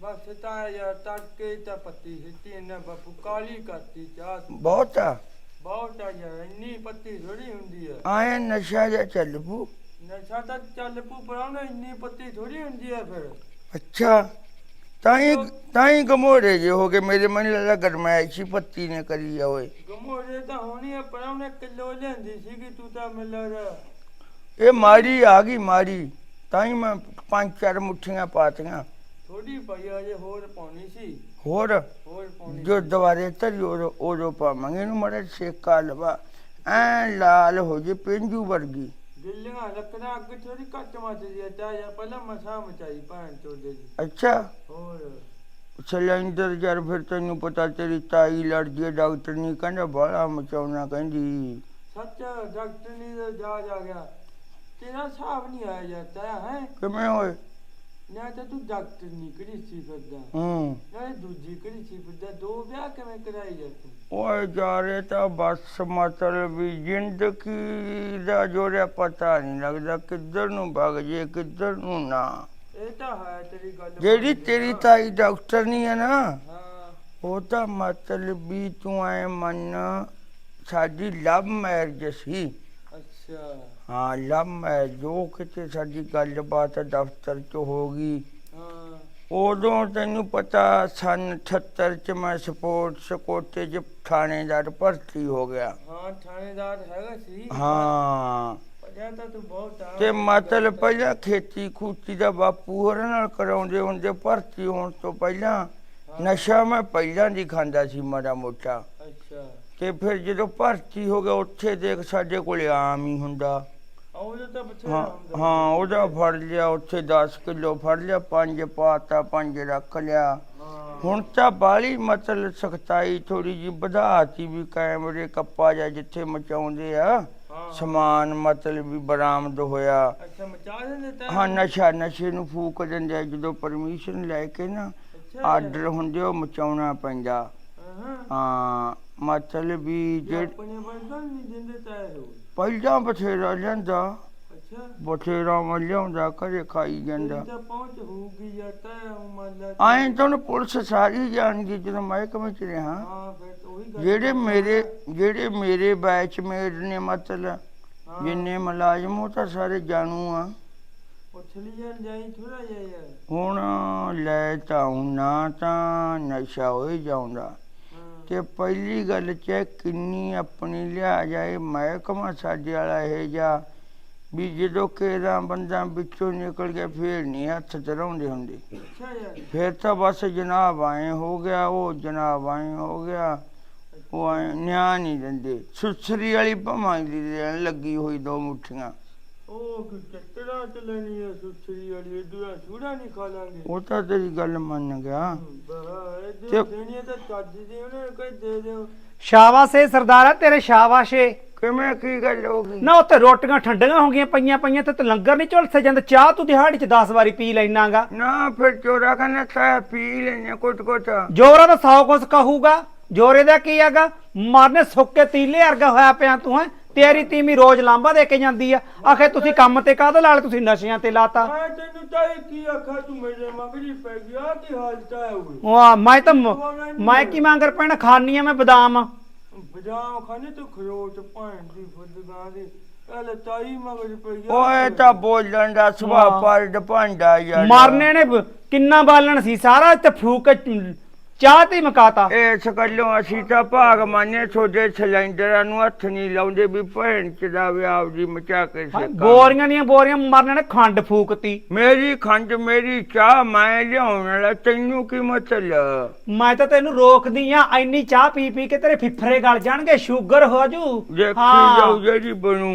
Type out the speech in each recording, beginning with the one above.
ਬਸ ਤਾਂ ਯਾਰ ਤੜਕੇ ਤਾਂ ਪੱਤੀ ਸਿੱਟੀ ਇਹਨੇ ਬਾਪੂ ਕਾਲੀ ਕਰਤੀ ਚਾਹ। ਬਹੁਤ ਆ। ਬਹੁਤ ਆ ਯਾਰ ਇੰਨੀ ਪੱਤੀ ਥੋੜੀ ਹੁੰਦੀ ਆ। ਆਏ ਨਸ਼ਾ ਜਿਹਾ ਚੱਲ ਪੂ ਨਸ਼ਾ ਤਾਂ ਚੱਲ ਪੂ ਪਰਾਉਣਾ ਇੰਨੀ ਪੱਤੀ ਥੋੜੀ ਹੁੰਦੀ ਆ ਫਿਰ। ਅੱਛਾ ਤਾਂ ਹੀ ਤਾਂ ਹੀ ਗਮੋੜੇ ਜੇ ਹੋ ਗਏ ਮੇਰੇ ਮਨ ਲੱਗਾ ਗਰਮੈਸ਼ੀ ਪੱਤੀ ਨੇ ਕਰੀ ਆ ਓਏ। ਗਮੋਰੇ ਤਾਂ ਹੋਣੀ ਆ ਪਰਾਉਣਾ ਕਿਲੋ ਲੈਂਦੀ ਸੀਗੀ ਤੂੰ ਤਾਂ ਮਿਲ ਰਿਹਾ ਇਹ ਮਾਰੀ ਆ ਗਈ ਮਾਰੀ ਤਾਂ ਹੀ ਮੈਂ ਪੰਜ ਚਾਰ ਮੁੱਠੀਆਂ ਪਾਤੀਆਂ। ਥੋੜੀ ਪਈ ਆ ਜੇ ਹੋਰ ਪਾਉਣੀ ਸੀ। ਹੋਰ? ਹੋਰ ਪਾਉਣੀ ਜੋ ਦੁਬਾਰੇ ਧਰੀ ਉਹ ਉਹ ਪਾਵਾਂਗੇ ਇਹਨੂੰ ਮੜਾ ਸੇਕਾ ਲਵਾ। ਐ ਲਾਲ ਹੋ ਜੇ ਪਿੰਜੂ ਵਰਗੀ। ਗਿੱਲੀਆਂ ਲੱਕੜਾਂ ਅੱਗ ਥੋੜੀ ਘੱਟ ਮੱਚਦੀ ਆ ਚਾਹ ਯਾਰ ਪਹਿਲਾਂ ਮਸਾ ਮਚਾਈ ਭੈਣ ਚੋਦੇ ਦੀ। ਅੱਛਾ। ਹੋਰ? ਸਿਲੰਡਰ ਜਰ ਫਿਰ ਤੈਨੂੰ ਪਤਾ ਤੇਰੀ ਤਾਈ ਲੜਦੀ ਹੈ ਡਾਕਟਰ ਨਹੀਂ ਕਹਿੰਦਾ ਬਾਹਲਾ ਮਚਾਉਣਾ ਕਹਿੰਦੀ। ਸੱਚ ਡਾਕਟਰ ਨੇ ਤਾਂ ਜਾ ਜਾ ਗਿਆ। ਤੇਰਾ ਹਿਸਾਬ ਨਹੀਂ ਆਇਆ ਜਾਂਦਾ ਹੈ? ਕਿਵੇਂ ਹੋਏ? ਨਾ ਤਾਂ ਤੂੰ ਡਾਕਟਰ ਨਹੀਂ ਕਰੀ ਸੀ ਫਿਰਦਾ ਹੂੰ। ਨਾਲੇ ਦੂਜੀ ਕਰੀ ਸੀ ਫਿਰਦਾ ਦੋ ਵਿਆਹ ਕਿਵੇਂ ਕਰਾਈ ਜਾ ਤੂੰ? ਓਏ ਜਾਰੇ ਤਾਂ ਬਸ ਮਤਲਬ ਵੀ ਜ਼ਿੰਦਗੀ ਦਾ ਜੋੜਿਆ ਪਤਾ ਨਹੀਂ ਲੱਗਦਾ ਕਿੱਧਰ ਨੂੰ ਭਗ ਜੇ ਕਿੱਧਰ ਨੂੰ ਨਾ। ਇਹ ਤਾਂ ਹੈ ਤੇਰੀ ਗੱਲ ਜਿਹੜੀ ਤੇਰੀ। ਤਾਈ ਡਾਕਟਰ ਨਹੀਂ ਹੈ ਨਾ ਹਾਂ। ਉਹ ਤਾਂ ਮਤਲਬ ਵੀ ਤੂੰ ਐ ਮੰਨ ਸਾਡੀ ਲਵ ਮੈਰਿਜ ਸੀ। ਅੱਛਾ। ਹਾਂ ਲਵ ਮੈਰਿਜ ਜੋ ਕਿਤੇ ਸਾਡੀ ਗੱਲਬਾਤ ਦਫ਼ਤਰ 'ਚ ਹੋ ਗਈ। ਹਾਂ। ਉਦੋਂ ਤੈਨੂੰ ਪਤਾ ਸਨ 78 ਚ ਮੈਂ ਸਪੋਰਟਸ ਕੋਟੇ ਚ ਥਾਣੇਦਾਰ ਭਰਤੀ ਹੋ ਗਿਆ। ਹਾਂ ਥਾਣੇਦਾਰ ਹੈਗਾ ਸੀ। ਹਾਂ। ਪੜਿਆ ਤਾਂ ਤੂੰ ਬਹੁਤ ਆ। ਤੇ ਮਤਲਬ ਪਹਿਲਾਂ ਖੇਤੀ ਖੂਤੀ ਦਾ ਬਾਪੂ ਹੋਰਾਂ ਨਾਲ ਕਰਾਉਂਦੇ ਹੁੰਦੇ ਭਰਤੀ ਹੋਣ ਤੋਂ ਪਹਿਲਾਂ ਹਾਂ, ਨਸ਼ਾ ਮੈਂ ਪਹਿਲਾਂ ਦੀ ਖਾਂਦਾ ਸੀ ਮਾੜਾ ਮੋਟਾ। ਅੱਛਾ। ਤੇ ਫਿਰ ਜਦੋਂ ਭਰਤੀ ਹੋ ਗਿਆ ਉੱਥੇ ਦੇਖ ਸਾਡੇ ਕੋਲ ਆਮ ਹੀ ਹੁੰਦਾ। ਉਹਦਾ ਤਾਂ ਬਥੇਰਾ ਹਾਂ ਹਾਂ ਉਹਦਾ ਫੜ ਲਿਆ ਉੱਥੇ 10 ਕਿਲੋ ਫੜ ਲਿਆ ਪੰਜ ਪਾਤਾ ਪੰਜ ਰੱਖ ਲਿਆ। ਹੁਣ ਤਾਂ ਬਾਲੀ ਮਤਲਬ ਸਖਤਾਈ ਥੋੜੀ ਜੀ ਵਧਾਤੀ ਵੀ ਕੈਮਰੇ ਕੱਪਾ ਜਾਂ ਜਿੱਥੇ ਮਚਾਉਂਦੇ ਆ ਸਮਾਨ ਮਤਲਬ ਵੀ ਬਰਾਮਦ ਹੋਇਆ। ਅੱਛਾ ਮਚਾ ਦਿੰਦੇ ਤਾਂ? ਹਾਂ ਨਸ਼ਾ ਨਸ਼ੇ ਨੂੰ ਫੂਕ ਦਿੰਦੇ ਆ ਜਦੋਂ ਪਰਮਿਸ਼ਨ ਲੈ ਕੇ ਨਾ ਆਰਡਰ ਹੁੰਦੇ ਉਹ ਮਚਾਉਣਾ ਪੈਂਦਾ। ਹਾਂ। ਮਤਲਬ ਵੀ ਜੇ ਜੇ ਆਪਣੇ ਬੰਦਨ ਨਹੀਂ ਦਿੰਦੇ ਤਾਂ ਪਹਿਲਾਂ ਬਥੇਰਾ ਲੈਂਦਾ ਅੱਛਾ। ਬਥੇਰਾ ਮੈਂ ਲਿਆਉਂਦਾ ਘਰੇ ਖਾਈ ਜਾਂਦਾ। ਤਾਂ ਪਹੁੰਚ ਹੋਊਗੀ ਜਾਂ ਤਾਂ ਐਂ ਉਹਨੂੰ ਪੁਲਿਸ ਸਾਰੀ ਜਾਣਦੀ ਜਦੋਂ ਮਹਿਕਮੇ ਚ ਰਿਹਾ। ਹਾਂ ਫਿਰ ਤਾਂ ਉਹੀ ਗੱਲ ਜਿਹੜੇ ਮੇਰੇ ਜਿਹੜੇ ਮੇਰੇ ਬੈਚਮੇਟ ਨੇ ਮਤਲਬ ਜਿੰਨੇ ਮੁਲਾਜ਼ਮ ਉਹ ਤਾਂ ਸਾਰੇ ਜਾਣੂ ਆ। ਪੁੱਛ ਲਈ ਜਾਣ ਜਾਈ ਥੋੜਾ ਜਿਹਾ ਯਾਰ। ਹੁਣ ਲੈ ਤਾਂ ਨਾ ਤਾਂ ਨਸ਼ਾ ਹੋਈ ਜਾਉਂਦਾ ਤੇ ਪਹਿਲੀ ਗੱਲ ਚ ਕਿੰਨੀ ਆਪਣੀ ਲਿਆ ਜਾਏ ਮਹਿਕਮਾ ਸਾਡੇ ਵਾਲਾ ਇਹ ਜਾ ਵੀ ਜਦੋਂ ਕਿਹਦਾ ਬੰਦਾ ਵਿੱਚੋਂ ਨਿਕਲ ਗਿਆ ਫੇਰ ਨਹੀਂ ਹੱਥ ਚੜਾਉਂਦੇ ਹੁੰਦੇ। ਫੇਰ ਤਾਂ ਬਸ ਜਨਾਬ ਆਏ ਹੋ ਗਿਆ ਉਹ ਜਨਾਬ ਆਏ ਹੋ ਗਿਆ ਉਹ ਨਿਆਂ ਨਹੀਂ ਦਿੰਦੇ। ਸੁਸਰੀ ਵਾਲੀ ਭਮਾਂ ਦੀ ਦੇਣ ਲੱਗੀ ਹੋਈ ਦੋ ਮੁੱਠੀਆਂ। ਉਹ ਕਿ ਚੱਟੜਾ ਚ ਲੈਣੀ ਹੈ ਸੁਸਰੀ ਵਾਲੀ ਦੂਆ ਛੂੜਾ ਨਹੀਂ ਖਾ ਲਾਂਗੇ। ਉਹ ਤਾਂ ਤੇਰੀ ਗੱਲ ਮੰਨ ਗਿਆ। ਤੇ- ਜੋ ਦੇਣੀ ਹੈ ਤਾਂ ਚੱਜ ਦੀ ਉਹਨੇ ਕੋਈ ਦੇ ਦਿਓ। ਸ਼ਾਬਾਸ਼ ਏ ਸਰਦਾਰਾ ਤੇਰੇ ਸ਼ਾਬਾਸ਼। ਏ ਕਿਵੇਂ ਕੀ ਗੱਲ ਹੋ ਗਈ? ਨਾ ਉੱਥੇ ਰੋਟੀਆਂ ਠੰਡੀਆਂ ਹੋ ਗਈਆਂ ਪਈਆਂ ਪਈਆਂ ਤੇ ਲੰਗਰ ਨਹੀਂ ਝੁਲਸੇ ਜਾਂਦਾ। ਚਾਹ ਤੂੰ ਦਿਹਾੜੀ ਚ 10 ਵਾਰੀ ਪੀ ਲੈਣਾਗਾ ਨਾ ਫਿਰ ਚੋਰਾ ਕਰਨਾ ਚਾਹ ਪੀ ਲੈਣੇ ਕੁੱਟ ਕੁੱਟ ਜੋਰਾ ਤਾਂ ਸੌ ਕੁਛ ਕਹੂਗਾ। ਜੋਰੇ ਦਾ ਕੀ ਹੈਗਾ? ਮਾਰਨੇ ਸੁੱਕੇ ਤੀਲੇ ਵਰਗਾ ਹੋਇਆ ਪਿਆ ਤੂੰ ਹੈ। ਤੇਰੀ ਤੀਮੀ ਰੋਜ਼ ਲਾਂਬਾ ਦੇ ਕੇ ਜਾਂਦੀ ਆ। ਆਖੇ ਤੁਸੀਂ ਕੰਮ ਤੇ ਕਾਹਦੇ ਲਾਲ ਤੁਸੀਂ ਨਸ਼ਿਆਂ ਤੇ ਲਾਤਾ? ਮੈਂ ਤੈਨੂੰ ਚਾਹੀ ਕੀ ਆਖਾ ਤੂੰ ਮੇਰੇ ਮਗਰੀ ਪੈ ਗਿਆ ਕੀ ਹਾਲ ਚਾਹ ਹੋਵੇ ਵਾਹ ਮੈਂ ਤਾਂ ਮ- ਮੈਂ ਕੀ ਮੰਗਰ ਪੈਣ ਖਾਨੀ ਆ ਮੈਂ ਬਦਾਮ। ਬਜਾਮ ਖਾਣੇ ਤੂੰ ਖਰੋਟ ਭੈਣ ਦੀ ਫੁੱਦਗਾਂ ਦੀ। ਇਹ ਤਾਈ ਮਗਰ ਪੈ ਗਿਆ। ਓਏ ਤਾਂ ਬੋਲਣ ਦਾ ਸੁਭਾਅ ਹਾਂ। ਪਲਟ ਭਾਂਡਾ ਯਾਰ ਮਾਰਨੇ ਨੇ ਬ- ਕਿੰਨਾ ਬਾਲਣ ਸੀ ਸਾਰਾ ਇੱਥੇ ਫੂਕ ਕੇ ਚਾਹ ਤੇ ਮਕਾਤਾ। ਇਸ ਗੱਲੋਂ ਅਸੀਂ ਤਾਂ ਭਾਗ ਮੰਨੇ ਛੋਡੇ ਸਿਲੰਡਰਾਂ ਨੂੰ ਹੱਥ ਨਹੀਂ ਲਾਉਂਦੇ ਵੀ ਭੈਣ ਚ ਦਾ ਵਿਆਹ ਦੀ ਮਚਾ ਕੇ ਸੇਕਾਂ। ਬੋਰੀਆਂ ਦੀਆਂ ਬੋਰੀਆਂ ਮਾਰਨੇ ਨੇ ਖੰਡ ਫੂਕਤੀ। ਮੇਰੀ ਖੰਡ ਮੇਰੀ ਚਾਹ ਮੈਂ ਲਿਆਉਣ ਵਾਲਾ ਤੈਨੂੰ ਕੀ ਮਤਲਬ? ਮੈਂ ਤਾਂ ਤੈਨੂੰ ਰੋਕਦੀ ਆ ਐਨੀ ਚਾਹ ਪੀ ਪੀ ਕੇ ਤੇਰੇ ਫਿਫਰੇ ਗਲ ਜਾਣਗੇ ਸ਼ੂਗਰ ਹੋ ਜੂ। ਦੇਖੀ ਜਾਊ ਜਿਹੜੀ ਬਣੂ।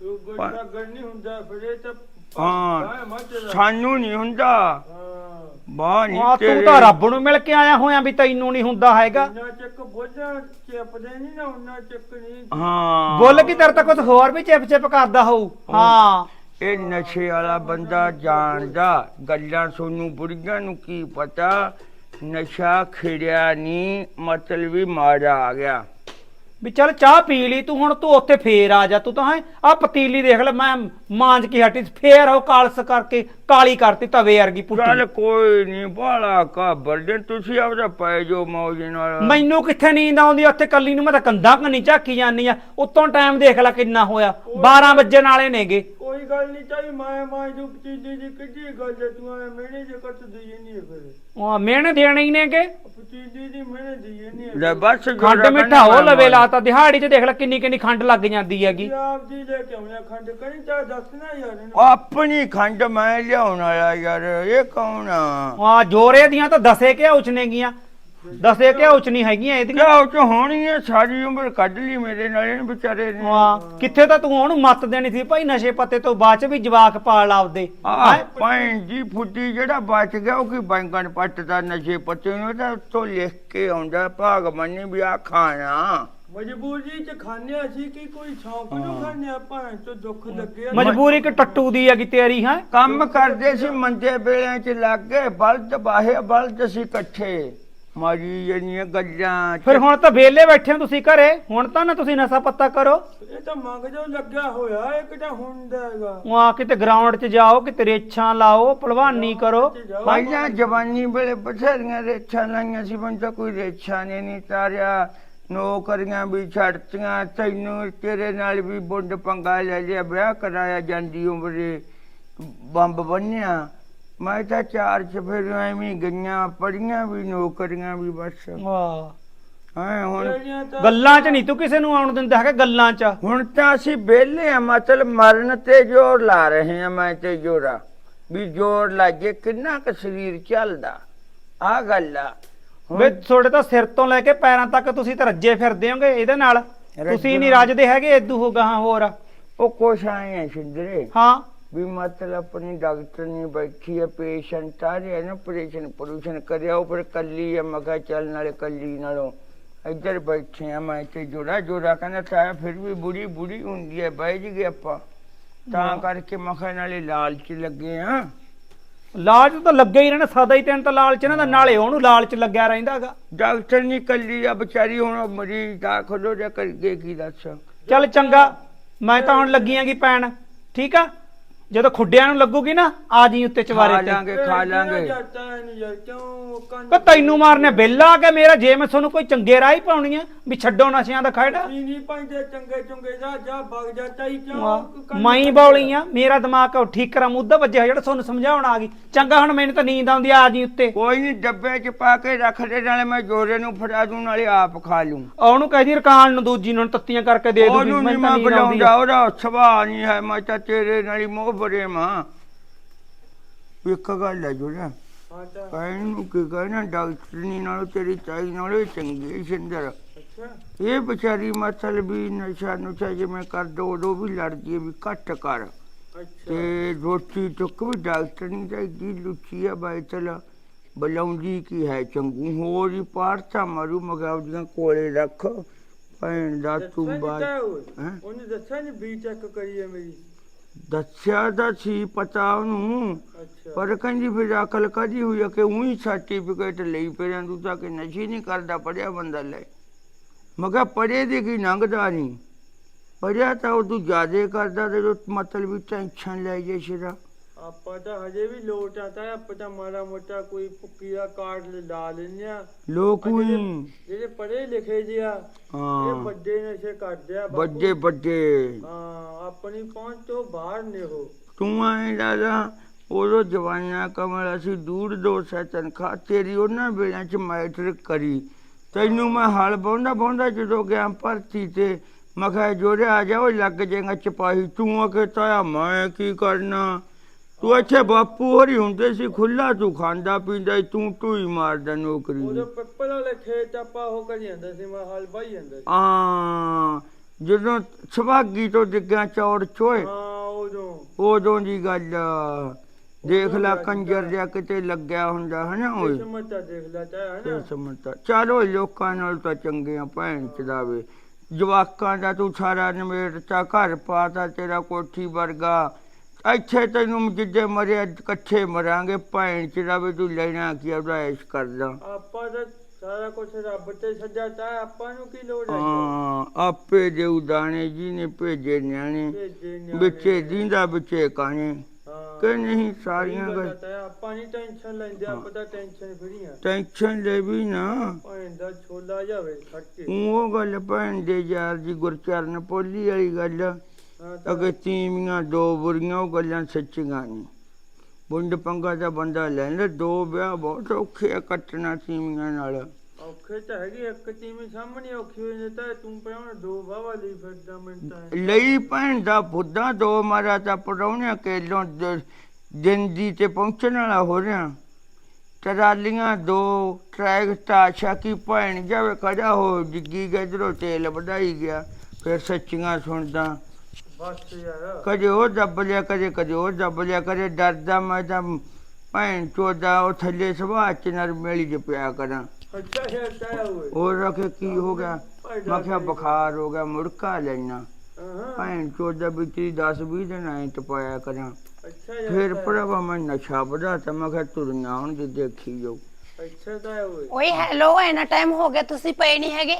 ਤੂੰ ਗੁੱਸਾ ਨਹੀਂ ਹੁੰਦਾ ਫਿਰ ਇਹ ਤਾਂ ਹਾਂ ਸਾਨੂੰ ਨਹੀਂ ਹੁੰਦਾ। ਬਾਹ ਨਹੀਂ ਆ ਤੂੰ ਤਾਂ ਰੱਬ ਨੂੰ ਮਿਲ ਕੇ ਆਇਆ ਹੋਇਆ ਵੀ ਤੈਨੂੰ ਨਹੀਂ ਹੁੰਦਾ ਹੈਗਾ। ਨਾ ਚੱਕ ਬੋਝਾਂ ਚਿਪਦੇ ਨਹੀਂ ਨਾ ਉਹਨਾਂ ਚੱਕ ਨਹੀਂ ਹਾਂ। ਬੁੱਲ ਕੀ ਤੇਰੇ ਤਾਂ ਕੁਝ ਹੋਰ ਵੀ ਚਿਪ ਚਿਪ ਕਰਦਾ ਹੋਊ? ਹਾਂ। ਇਹ ਨਸ਼ੇ ਵਾਲਾ ਬੰਦਾ ਜਾਣਦਾ ਗੱਲਾਂ ਸੋਨੂੰ ਬੁੜੀਆਂ ਨੂੰ ਕੀ ਪਤਾ ਨਸ਼ਾ ਖਿੜਿਆ ਨਹੀਂ ਮਤਲਬ ਵੀ ਮਾਰਾ ਆ ਗਿਆ। ਵੀ ਚੱਲ ਚਾਹ ਪੀ ਲਈ ਤੂੰ ਹੁਣ ਤੂੰ ਉੱਥੇ ਫੇਰ ਆ ਜਾ ਤੂੰ ਤਾਂ ਹੈ ਆ ਪਤੀਲੀ ਦੇਖ ਲੈ ਮੈਂ ਮਾਂਜ ਕੇ ਹਟੀ ਫੇਰ ਉਹ ਕਾਲਸ ਕਰਕੇ ਕਾਲੀ ਕਰਤੀ ਤਵੇ ਵਰਗੀ ਚੱਲ ਪੁੱਟੀ ਕੋਈ ਨਹੀਂ ਬਾਲਾ ਕਾ ਬਰਡੇ ਤੁਸੀਂ ਆਪਦਾ ਪੈ ਜੋ ਮੌਜ ਨਾਲ। ਮੈਨੂੰ ਕਿੱਥੇ ਨੀਂਦ ਆਉਂਦੀ ਉੱਥੇ ਕੱਲੀ ਨੂੰ ਮੈਂ ਤਾਂ ਕੰਧਾਂ ਕੰਨੀ ਝਾਕੀ ਜਾਂਦੀ ਆ। ਉੱਤੋਂ ਟਾਈਮ ਦੇਖ ਲੈ ਕਿੰਨਾ ਹੋਇਆ 12 ਵਜੇ ਨਾਲੇ ਨੇਗੇ। ਕੋਈ ਗੱਲ ਨਹੀਂ ਚਾਹੀ ਮੈਂ ਮੈਂ ਜੋ ਪਤੀਲੀ ਦੀ ਕਿੱਡੀ ਗੱਲ ਹੈ ਤੂੰ ਐ ਮੈਨੇ ਜੇ ਕੱਟ ਦਈ ਨਹੀਂ ਫਿਰ। ਉਹ ਮਿਹਣੇ ਦੇਣੇ ਹੀ ਨੇਗੇ। ਪਤੀਲੀ ਦੀ ਨਹੀਂ ਲੈ ਬਸ ਖੰਡ ਮਿੱਠਾ ਹੋ ਕਹਿੰਦਾ ਲਵੇ ਮੈਂ ਲਾਤਾ ਦਿਹਾੜੀ 'ਚ ਦੇਖ ਲੈ ਕਿੰਨੀ ਕਿੰਨੀ ਖੰਡ ਲੱਗ ਜਾਂਦੀ ਹੈਗੀ। ਆਪ ਦੀ ਲੈ ਕੇ ਆਉਣਾ ਖੰਡ ਕਰੀ ਤਾਂ ਦੱਸਣਾ ਯਾਰ ਇਹਨੂੰ। ਆਪਣੀ ਖੰਡ ਮੈਂ ਲਿਆਉਣ ਯਾਰ ਇਹ ਕੌਣ ਆ? ਆ ਜੋਰੇ ਦੀਆਂ ਤਾਂ ਦਸੇ ਕਿ ਉਚਨੇਗੀਆਂ ਦਸੇ ਕਿ ਉਚ ਨਹੀਂ ਹੈਗੀਆਂ ਇਹਦੀਆਂ? ਕਿਆ ਉਹ ਚ ਹੋਣੀ ਹੈ ਸਾਰੀ ਉਮਰ ਕੱਢ ਲਈ ਮੇਰੇ ਨਾਲ ਇਹਨੇ ਵਿਚਾਰੇ ਨੇ। ਹਾਂ ਕਿੱਥੇ ਤਾਂ ਤੂੰ ਉਹਨੂੰ ਮੱਤ ਦੇਣੀ ਸੀ ਭਾਈ ਨਸ਼ੇ ਪੱਤੇ ਤੋਂ ਬਾਅਦ ਚ ਵੀ ਜਵਾਕ ਪਾਲ ਆਪਦੇ। ਆ ਭੈਣ ਜੀ ਫੁੱਟੀ ਜਿਹੜਾ ਬਚ ਗਿਆ ਉਹ ਕੀ ਬੈਂਕਣ ਪੱਟਦਾ ਨਸ਼ੇ ਪੱਤੇ ਨੂੰ? ਤਾਂ ਉੱਤੋਂ ਲਿਖ ਕੇ ਆਉਂਦਾ ਭਾਗ ਮੰਨੇ ਵੀ ਆ ਖਾਣਾ। ਮਜਬੂਰੀ ਚ ਖਾਣੇ ਅਸੀਂ ਕਿ ਕੋਈ ਸ਼ੌਂਕ ਨੂੰ ਖਾਣੇ ਆਪਾਂ? ਤੋਂ ਦੁੱਖ ਲੱਗਿਆ ਮਜਬੂਰੀ ਕਿ ਟੱਟੂ ਦੀ ਹੈਗੀ ਤੇਰੀ ਹੈ? ਕੰਮ ਕਰਦੇ ਸੀ ਮੰਦੇ ਵੇਲਿਆਂ ਚ ਲੱਗ ਗਏ ਬਲਦ ਬਾਹੇ ਬਲਦ ਸੀ ਇਕੱਠੇ। ਮਾਰੀ ਜਣੀਆਂ ਗੱਲਾਂ ਫਿਰ ਹੁਣ ਤਾਂ ਵਿਹਲੇ ਬੈਠੇ ਹੋ ਤੁਸੀਂ ਘਰੇ ਹੁਣ ਤਾਂ ਨਾ ਤੁਸੀਂ ਨਸ਼ਾ ਪੱਤਾ ਕਰੋ। ਇਹ ਤਾਂ ਮੰਗ ਜੋ ਲੱਗਿਆ ਹੋਇਆ ਇੱਕ ਤਾਂ ਹੁੰਦਾ ਹੈਗਾ? ਆ ਕਿਤੇ ਗਰਾਊਂਡ 'ਚ ਜਾਓ ਕਿਤੇ ਰੇਛਾਂ ਲਾਓ ਭਲਵਾਨੀ ਕਰੋ। ਪਹਿਲਾਂ ਜਵਾਨੀ ਵੇਲੇ ਬਥੇਰੀਆਂ ਰੇਛਾਂ ਲਾਈਆਂ ਸੀ ਬੰਦਾ ਕੋਈ ਰੇਛਾ ਨੇ ਨਹੀਂ ਤਾਰਿਆ। ਨੌਕਰੀਆਂ ਵੀ ਛੱਡਤੀਆਂ ਤੈਨੂੰ ਤੇਰੇ ਨਾਲ ਵੀ ਬੁੰਡ ਪੰਗਾ ਲੈ ਲਿਆ ਵਿਆਹ ਕਰਾਇਆ ਜਾਂਦੀ ਉਮਰੇ ਬੰਬ ਬੰਨਿਆ। ਮੈਂ ਤਾਂ ਚਾਰ ਚਫੇਰ ਐਵੇਂ ਗਈਆਂ ਪੜੀਆਂ ਵੀ ਨੌਕਰੀਆਂ ਵੀ ਬਸ। ਵਾਹ। ਹਾਂ ਹੁਣ ਗੱਲਾਂ 'ਚ ਨਹੀਂ ਤੂੰ ਕਿਸੇ ਨੂੰ ਆਉਣ ਦਿੰਦਾ ਹੈਗਾ ਗੱਲਾਂ 'ਚ। ਹੁਣ ਤਾਂ ਅਸੀਂ ਵਿਹਲੇ ਆ ਮਤਲਬ ਮਰਨ ਤੇ ਜ਼ੋਰ ਲਾ ਰਹੇ ਆ ਮੈਂ ਤੇ ਜੋਰਾ। ਵੀ ਜ਼ੋਰ ਲੱਗੇ ਕਿੰਨਾ ਕੁ ਸਰੀਰ ਚੱਲਦਾ। ਆ ਗੱਲ ਆ। ਹੁਣ ਵੇ ਤੁਹਾਡੇ ਤਾਂ ਸਿਰ ਤੋਂ ਲੈ ਕੇ ਪੈਰਾਂ ਤੱਕ ਤੁਸੀਂ ਤਾਂ ਰੱਜੇ ਫਿਰਦੇ ਹੋਗੇ ਇਹਦੇ ਨਾਲ। ਤੁਸੀਂ ਨਹੀਂ ਰੱਜਦੇ ਹੈਗੇ ਇਦੂ ਹੋ ਗਾਹਾਂ ਹੋਰ। ਉਹ ਕੁਛ ਆਏ ਆ ਸਿੰਦਰੇ। ਹਾਂ। ਵੀ ਮਤਲਬ ਆਪਣੀ ਡਾਕਟਰ ਨੇ ਬੈਠੀ ਹੈ ਪੇਸ਼ੈਂਟ ਆ ਰਿਹਾ ਨਾ ਆਪਰੇਸ਼ਨ ਪੋਲੂਸ਼ਨ ਕਰਿਆ ਉਹ ਫਿਰ ਕੱਲੀ ਆ ਮੈਂ ਕਿਹਾ ਚੱਲ ਨਾਲੇ ਕੱਲੀ ਨਾਲੋਂ ਇੱਧਰ ਬੈਠੇ ਆ ਮੈਂ ਤੇ ਜੋੜਾ ਜੋੜਾ ਕਹਿੰਦਾ ਤਾਂ ਫਿਰ ਵੀ ਬੁੜੀ ਬੁੜੀ ਹੁੰਦੀ ਹੈ ਬਹਿ ਜੀ ਆਪਾਂ। ਤਾਂ ਕਰਕੇ ਮੈਂ ਕਿਹਾ ਨਾਲੇ ਲਾਲਚ ਲੱਗੇ ਆ। ਲਾਲਚ ਤਾਂ ਲੱਗਾ ਹੀ ਰਹਿਣਾ ਸਦਾ ਹੀ ਤੈਨੂੰ ਤਾਂ ਲਾਲਚ ਨਾ ਨਾਲੇ ਉਹਨੂੰ ਲਾਲਚ ਲੱਗਿਆ ਰਹਿੰਦਾਗਾ ਡਾਕਟਰ ਨਹੀਂ ਕੱਲੀ ਆ ਵਿਚਾਰੀ ਹੁਣ ਮਰੀਜ਼ ਦਾਖਲ ਹੋ ਜਾ ਕਰਗੇ ਕੀ ਦੱਸ। ਚੱਲ ਚੰਗਾ ਮੈਂ ਤਾਂ ਹੁਣ ਲੱਗੀਆਂਗੀ ਪੈਣ ਠੀਕ ਆ? ਜਦੋਂ ਖੁੱਡਿਆਂ ਨੂੰ ਲੱਗੂਗੀ ਨਾ ਆ ਜੀ ਉੱਤੇ ਖਾ ਚਵਾਰੇ ਤੇ ਲਾਂਗੇ ਖਾ ਲਾਂਗੇ। ਜਾਤਾ ਨਹੀਂ ਯਾਰ ਕਿਉਂ ਕੰਨ ਕਿ ਤੈਨੂੰ ਮਾਰਨੇ ਬਿੱਲ ਆ ਕੇ ਮੇਰਾ ਜੇ ਮੈਂ ਤੁਹਾਨੂੰ ਕੋਈ ਚੰਗੇ ਰਾਹ ਹੀ ਪਾਉਣੀ ਆ ਵੀ ਛੱਡੋ ਨਸ਼ਿਆਂ ਦਾ ਖੜਾ ਨਹੀਂ ਨਹੀਂ ਪੈਂਦੇ ਚੰਗੇ ਚੰਗੇ ਜਾ ਜਾ ਵਗ ਜਾ ਚਾਈ ਕਿਉਂ ਮਾਈ ਬੌਲੀ ਆ ਮੇਰਾ ਦਿਮਾਗ ਉਹ ਠੀਕ ਕਰਾਂ ਮੁੱਦਾ ਵੱਜਿਆ ਜਿਹੜਾ ਤੁਹਾਨੂੰ ਸਮਝਾਉਣ ਆ ਗਈ। ਚੰਗਾ ਹੁਣ ਮੈਨੂੰ ਤਾਂ ਨੀਂਦ ਆਉਂਦੀ ਆ ਜੀ ਉੱਤੇ। ਕੋਈ ਨਹੀਂ ਡੱਬੇ 'ਚ ਪਾ ਕੇ ਰੱਖ ਦੇ ਨਾਲੇ ਮੈਂ ਜੋਰੇ ਨੂੰ ਫੜਾ ਦੂੰ ਨਾਲੇ ਆਪ ਖਾ ਲੂੰ। ਉਹਨੂੰ ਕਹਿਦੀ ਰਕਾਨ ਨੂੰ ਦੂਜੀ ਨੂੰ ਤੱਤੀਆਂ ਕਰਕੇ ਦੇ ਦੂਗੀ ਉਹਨੂੰ ਨਹੀਂ ਮੈਨੂੰ ਤਾਂ ਮੈਂ ਨੀਂਦ ਆਉਂਦੀ ਬੁਲਾਉਂਦਾ ਆ। ਉਹਦਾ ਸੁਭਾਅ ਨਹੀਂ ਹੈ ਮੈਂ ਤਾਂ ਤੇਰੇ ਨਾਲ ਹੀ ਮੋਹ ਬਰੇ ਮਾਂ। ਇੱਕ ਗੱਲ ਹੈ ਤਾਂ ਕਹਿਣ ਨੂੰ ਕੀ ਕਹਿਣਾ ਡਾਕਟਰਨੀ ਨਾਲੋਂ ਤੇਰੀ ਚਾਈ ਨਾਲੋਂ ਹੀ ਚੰਗੀ ਹੈ ਸਿੰਦਰ। ਇਹ ਵਿਚਾਰੀ ਮਤਲਬ ਵੀ ਨਸ਼ਾ ਨੁਸ਼ਾ ਜਿਵੇਂ ਕਰ ਦੋ ਉਦੋਂ ਵੀ ਲੜਦੀ ਹੈ ਵੀ ਘੱਟ ਕਰ। ਤੇ ਰੋਟੀ ਟੁੱਕ ਵੀ ਡਾਕਟਰ ਨਹੀਂ ਤਾਂ ਇੱਡੀ ਲੁੱਚੀ ਆ ਬਾਈਤਲ। ਬਲਾਉਂਦੀ ਕੀ ਹੈ ਚੰਗੂ? ਹੋਰ ਹੀ ਪਾਰਤਾ ਮਾਰੂ ਮਗਾਵਦੀਆਂ ਕੋਲੇ ਰੱਖ। ਭੈਣ ਦਾ ਤੂੰ ਬਾਤ? ਉਹਨੇ ਦੱਸਿਆ ਨਹੀਂ ਬੀ ਚੈੱਕ ਕਰੀ ਹੈ ਮੇਰੀ। ਦੱਸਿਆ ਤਾਂ ਸੀ ਪਤਾ ਉਹਨੂੰ ਪਰ ਕਹਿੰਦੀ ਫਿਰ ਅਕਲ ਕਾਦੀ ਹੋਈ ਕਿ ਉਹੀ ਸਰਟੀਫਿਕੇਟ ਲਈ ਫਿਰਾਂ ਤੂੰ ਤਾਂ ਕਿ ਨਸ਼ੀ ਨਹੀਂ ਕਰਦਾ ਪੜਿਆ ਬੰਦਾ ਲੈ। ਮੈਂ ਕਿਹਾ ਪੜ੍ਹੇ ਦੇ ਕੀ ਲੰਘਦਾ ਨਹੀਂ। ਪੜਿਆ ਤਾਂ ਉਹ ਤੂੰ ਜ਼ਿਆਦੇ ਕਰਦਾ ਤੇ ਜੋ ਮਤਲਬ ਵੀ ਟੈਨਸ਼ਨ ਲੈ ਜੇ ਸਿਰਾ। ਆਪਾਂ ਤਾਂ ਹਜੇ ਵੀ ਲੋਟ ਹੈ ਆਪਾਂ ਤਾਂ ਮਾੜਾ ਮੋਟਾ ਕੋਈ ਭੁੱਕੀ ਦਾ ਕਾਰਡ ਲਾ ਲੈਂਦੇ ਆ ਲੋਕ ਜਿਹੜੇ- ਪੜ੍ਹੇ ਲਿਖੇ ਜੀ ਆ ਇਹ ਹਾਂ ਵੱਡੇ ਨਸ਼ੇ ਕਰਦੇ ਆ ਬਾਪੂ। ਵੱਡੇ ਵੱਡੇ। ਹਾਂ ਆਪਣੀ ਪਹੁੰਚ ਤੋਂ ਬਾਹਰ ਨੇ ਉਹ। ਤੂੰ ਐਂ ਦਾਦਾ ਉਦੋਂ ਜਵਾਨਾ ਕਮਲ ਅਸੀਂ ਦੂਰ ਦੋ ਸੈ ਤਨਖਾਹ ਤੇਰੀ ਉਹਨਾਂ ਵੇਲਿਆਂ ਚ ਮੈਟ੍ਰਿਕ ਕਰੀ। ਤੈਨੂੰ ਮੈਂ ਹਲ ਬਾਉਂਦਾ ਬਾਉਂਦਾ ਜਦੋਂ ਗਿਆ ਭਰਤੀ ਤੇ ਮੈਂ ਕਿਹਾ ਜੋਰੇ ਆ ਜਾ ਉਹ ਲੱਗ ਜਾਏਗਾ ਚਪਾਹੀ ਤੂੰ ਅਕੇ ਤਾਇਆ ਮੈਂ ਕੀ ਕਰਨਾ? ਤੂੰ ਇੱਥੇ ਬਾਪੂ ਹੋਰੀ ਹੁੰਦੇ ਸੀ ਖੁੱਲਾ ਤੂੰ ਖਾਂਦਾ ਪੀਂਦਾ ਸੀ, ਤੂੰ ਟੂਈ ਮਾਰਦਾ ਨੌਕਰੀ ਉਦੋਂ ਨੂੰ। ਪਿੱਪਲ ਵਾਲੇ ਖੇਤ ਆਪਾਂ ਉਹ ਕਰੀ ਜਾਂਦਾ ਸੀ ਮੈਂ ਹਲ ਬਾਈ ਜਾਂਦਾ ਸੀ। ਆ ਜਦੋਂ ਸੁਭਾਗੀ ਤੋਂ ਡਿੱਗਿਆ ਚੌੜ ਚੋਏ ਹਾਂ ਉਦੋਂ। ਉਦੋਂ ਦੀ ਗੱਲ ਆ। ਦੇਖ ਲੈ ਕੰਜਰ ਜਿਹਾ ਕਿਤੇ ਲੱਗਿਆ ਹੁੰਦਾ ਹਨਾ ਓਏ? ਸਮਝਦਾ ਦੇਖ ਲੈ ਤਾ ਹੈ ਤੇ ਨਾ ਸਮਝਦਾ ਚਲੋ ਲੋਕਾਂ ਨਾਲ ਤਾਂ ਚੰਗੇ ਆ ਭੈਣ ਚਦਾਵੇ ਜਵਾਕਾਂ ਦਾ ਤੂੰ ਸਾਰਾ ਨਿਮੇੜਤਾ ਘਰ ਪਾਤਾ ਤੇਰਾ ਕੋਠੀ ਵਰਗਾ। ਇੱਥੇ ਤੈਨੂੰ ਜਿੱਦੇ ਮਰਿਆ ਇਕੱਠੇ ਮਰਾਂਗੇ ਭੈਣ ਚਦਾਵੇ ਤੂੰ ਲੈਣਾ ਕੀ ਉਹਦਾ ਐਸ਼ ਕਰਦਾ। ਆਪਾਂ ਤਾਂ ਸਾਰਾ ਕੁਝ ਰੱਬ ਤੇ ਸੱਜਾ ਤਾ ਆਪਾਂ ਨੂੰ ਕੀ ਲੋੜ ਹੈ ਹਾਂ ਆਪੇ ਦੇਉ ਦਾਣੇ ਜੀ ਨੇ ਭੇਜੇ ਨਿਆਣੇ। ਵਿੱਚੇ ਦੀਂਦਾ ਵਿੱਚੇ ਕਾਣੇ। ਕਿ ਨਹੀਂ ਸਾਰੀਆਂ ਗੱਲ ਆਪਾਂ ਨਹੀਂ ਟੈਨਸ਼ਨ ਲੈਂਦੇ ਆਪਾਂ ਤਾਂ ਟੈਨਸ਼ਨ ਫਰੀ ਆ। ਟੈਨਸ਼ਨ ਲੈ ਵੀ ਨਾ। ਭੈਣ ਦਾ ਛੋਲਾ ਜਾਵੇ ਖੱਟ ਉਹ ਗੱਲ ਭੈਣ ਦੇ ਯਾਰ ਜੀ ਗੁਰਚਰਨ ਪੋਲੀ ਵਾਲੀ ਗੱਲ। ਅਗੇ ਤੀਵੀਆਂ ਦੋ ਬੁਰੀਆਂ ਉਹ ਗੱਲਾਂ ਸੱਚੀਆਂ ਨਹੀਂ ਬੁੰਡ ਪੰਗਾ ਦਾ ਬੰਦਾ ਲੈਂਦਾ ਦੋ ਵਿਆਹ ਬਹੁਤ ਔਖੇ ਆ ਕੱਟਣਾ ਤੀਵੀਆਂ ਨਾਲ। ਔਖੇ ਤਾਂ ਹੈਗੇ ਇੱਕ ਟੀਮ ਸਾਹਮਣੇ ਔਖੀ ਹੋਈ ਨੇ ਤਾਂ ਤੂੰ ਪਿਆ ਦੋ ਵਾਵਾ ਲਈ ਫਿਰਦਾ ਮਿੰਟਾਂ ਲਈ ਭੈਣ ਦਾ ਬੁੱਧਾ ਦੋ ਮਾਰਾ ਤਾਂ ਪੜਾਉਣਿਆ ਕੇਲੋਂ ਦਿਨ ਦੀ ਤੇ ਪਹੁੰਚਣ ਵਾਲਾ ਹੋ ਰਿਹਾ। ਟਰਾਲੀਆਂ ਦੋ ਟਰੈਕਟਰ ਸ਼ਾਕੀ ਭੈਣ ਜਾਵੇ ਖੜਾ ਹੋ ਡਿੱਗੀ ਗਜਰੋ ਤੇਲ ਵਧਾਈ ਗਿਆ ਫਿਰ ਸੱਚੀਆਂ ਸੁਣਦਾ। ਕਦੇ ਉਹ ਦੱਬ ਲਿਆ ਕਦੇ ਕਦੇ ਉਹ ਦੱਬ ਲਿਆ ਕਦੇ ਡਰਦਾ ਮੈਂ ਤਾਂ ਭੈਣ ਚੋਦਾ ਉਹ ਥੱਲੇ ਸੁਭਾਅ ਚ ਨਰਮੇਲੀ ਚ ਪਿਆ ਕਰਾਂ। ਅੱਛਾ ਹੈ ਤਾਂ ਹੋਏ ਉਹ ਰੱਖੇ ਕੀ ਹੋ ਗਿਆ? ਮੈਂ ਕਿਹਾ ਬੁਖਾਰ ਹੋ ਗਿਆ ਮੁੜਕਾ ਲੈਣਾ ਭੈਣ ਚੋਦਾ ਵਿੱਚ 10 20 ਦਿਨ ਐਂ ਟਪਾਇਆ ਕਰਾਂ। ਫਿਰ ਤਾਂ- ਭਰਾਵਾ ਮੈਂ ਨਸ਼ਾ ਵਧਾ ਤਾਂ ਮੈਂ ਕਿਹਾ ਤੁਰੀਆਂ ਹੁਣ ਜੇ ਦੇਖੀ ਜਾਓ। ਅੱਛਾ ਤਾਂ ਹੋਏ ਓਏ ਹੈਲੋ ਇੰਨਾ ਟਾਈਮ ਹੋ ਗਿਆ ਤੁਸੀਂ ਪਏ ਨਹੀਂ ਹੈਗੇ?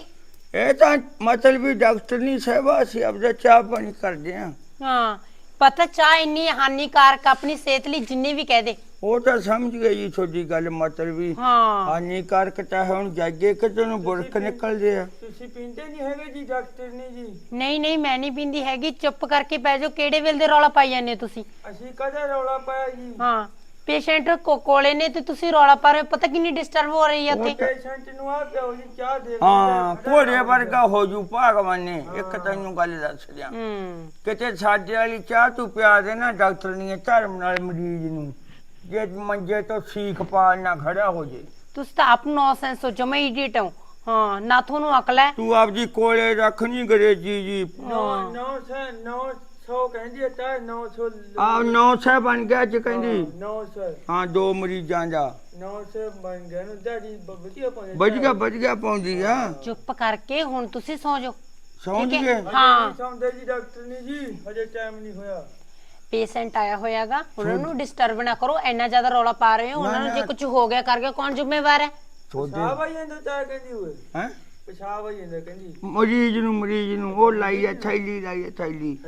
ਇਹ ਤਾਂ ਮਤਲਬ ਵੀ ਡਾਕਟਰ ਨਹੀਂ ਸਾਹਿਬਾ ਅਸੀਂ ਆਪਦਾ ਚਾਹ ਪਾਣੀ ਕਰਦੇ ਆ। ਹਾਂ ਪਤਾ ਚਾਹ ਇੰਨੀ ਹਾਨੀਕਾਰਕ ਆਪਣੀ ਸਿਹਤ ਲਈ ਜਿੰਨੀ ਵੀ ਕਹਿ ਦੇ। ਉਹ ਤਾਂ ਸਮਝ ਗਏ ਜੀ ਤੁਹਾਡੀ ਗੱਲ ਮਤਲਬ ਵੀ ਹਾਂ। ਹਾਨੀਕਾਰਕ ਤਾਂ ਹੈ ਹੁਣ ਜਾਗੇ ਕਿ ਤੈਨੂੰ ਬੁਰਕ ਨਿਕਲਦੇ ਆ। ਤੁਸੀਂ ਪੀਂਦੇ ਨਹੀਂ ਹੈਗੇ ਜੀ ਡਾਕਟਰ ਨੇ ਜੀ। ਨਹੀਂ ਨਹੀਂ ਮੈਂ ਨਹੀਂ ਪੀਂਦੀ ਹੈਗੀ ਚੁੱਪ ਕਰਕੇ ਬਹਿ ਜਾਓ ਕਿਹੜੇ ਵੇਲੇ ਦੇ ਰੌਲਾ ਪਾਈ ਜਾਂਦੇ ਹੋ ਤੁਸੀਂ? ਅਸੀਂ ਕਦੇ ਰੌਲਾ ਪਾਇਆ ਜੀ। ਹਾਂ। ਪੇਸ਼ੈਂਟ ਕੋਲੇ ਨੇ ਤੇ ਤੁਸੀਂ ਰੌਲਾ ਪਾ ਰਹੇ ਹੋ। ਪਤਾ ਕਿੰਨੀ ਡਿਸਟਰਬ ਹੋ ਰਹੀ ਹੈ ਉੱਥੇ? ਪੇਸ਼ੈਂਟ ਨੂੰ ਆ ਪਿਓ ਜੀ ਚਾਹ ਦੇ ਹਾਂ ਘੋੜੇ ਵਰਗਾ ਹੋ ਜੂ ਭਗਵਾਨ ਨੇ। ਇੱਕ ਤੈਨੂੰ ਗੱਲ ਦੱਸ ਦਿਆਂ। ਹੂੰ। ਕਿਤੇ ਸਾਡੇ ਵਾਲੀ ਚਾਹ ਤੂੰ ਪਿਆ ਦੇ ਨਾ ਡਾਕਟਰ ਨੇ ਧਰਮ ਨਾਲ ਮਰੀਜ਼ ਨੂੰ। ਜੇ ਮੰਜੇ ਤੋਂ ਸੀਖ ਪਾ ਨਾ ਖੜਾ ਹੋ ਜੇ। ਤੁਸੀਂ ਤਾਂ ਆਪ ਨੌਸੈਂਸ ਹੋ ਜਮਾ ਇਡੀਟ ਹੋ। ਹਾਂ ਨਾ ਤੁਹਾਨੂੰ ਅਕਲ ਹੈ। ਤੂੰ ਆਪਦੀ ਕੋਲੇ ਰੱਖ ਨਹੀਂ ਅੰਗਰੇਜ਼ੀ ਜੀ। ਨੌ ਨੌ ਸੌ ਨੌ ਸੌ ਕਹਿੰਦੀ ਹੈ ਤਾਂ 900 ਆ ਨੌ ਸੌ ਬਣ ਗਿਆ ਅੱਜ ਕਹਿੰਦੀ। 900 ਹਾਂ ਦੋ ਮਰੀਜ਼ਾਂ ਦਾ। 900 ਬਣ ਗਿਆ ਨੂੰ ਦਾੜੀ ਵਧੀਆ ਪਾਉਂਦੇ ਵੱਜ ਗਿਆ ਵੱਜ ਗਿਆ ਪਾਉਂਦੀ ਆ। ਚੁੱਪ ਕਰਕੇ ਹੁਣ ਤੁਸੀਂ ਸੌ ਜਾਓ। ਸੌਂ ਠੀਕ ਗਏ ਹੈ। ਹਾਂ ਸੌਂਦੇ ਜੀ ਡਾਕਟਰ ਨੇ ਜੀ ਹਜੇ ਟਾਈਮ ਨਹੀਂ ਹੋਇਆ। ਪੇਸ਼ੈਂਟ ਆਇਆ ਹੋਇਆਗਾ ਉਹਨਾਂ ਨੂੰ ਡਿਸਟਰਬ ਨਾ ਕਰੋ ਇੰਨਾ ਜ਼ਿਆਦਾ ਰੌਲਾ ਪਾ ਰਹੇ ਹੋ ਉਹਨਾਂ ਨੂੰ ਜੇ ਕੁਝ ਹੋ ਗਿਆ ਕਰ ਗਿਆ ਕੌਣ ਜ਼ਿੰਮੇਵਾਰ ਹੈ? ਤੁਹਾਡੇ ਜਾਂਦਾ ਤਾਂ ਕਹਿੰਦੀ ਹੋਏ। ਹੈ? ਪਿਸ਼ਾਬ ਆਈ ਜਾਂਦਾ ਕਹਿੰਦੀ। ਮਰੀਜ਼ ਨੂੰ ਮਰੀਜ਼ ਨੂੰ ਉਹ ਲਾਈ ਆ ਥੈਲੀ ਲਾਈ ਆ ਥੈਲੀ।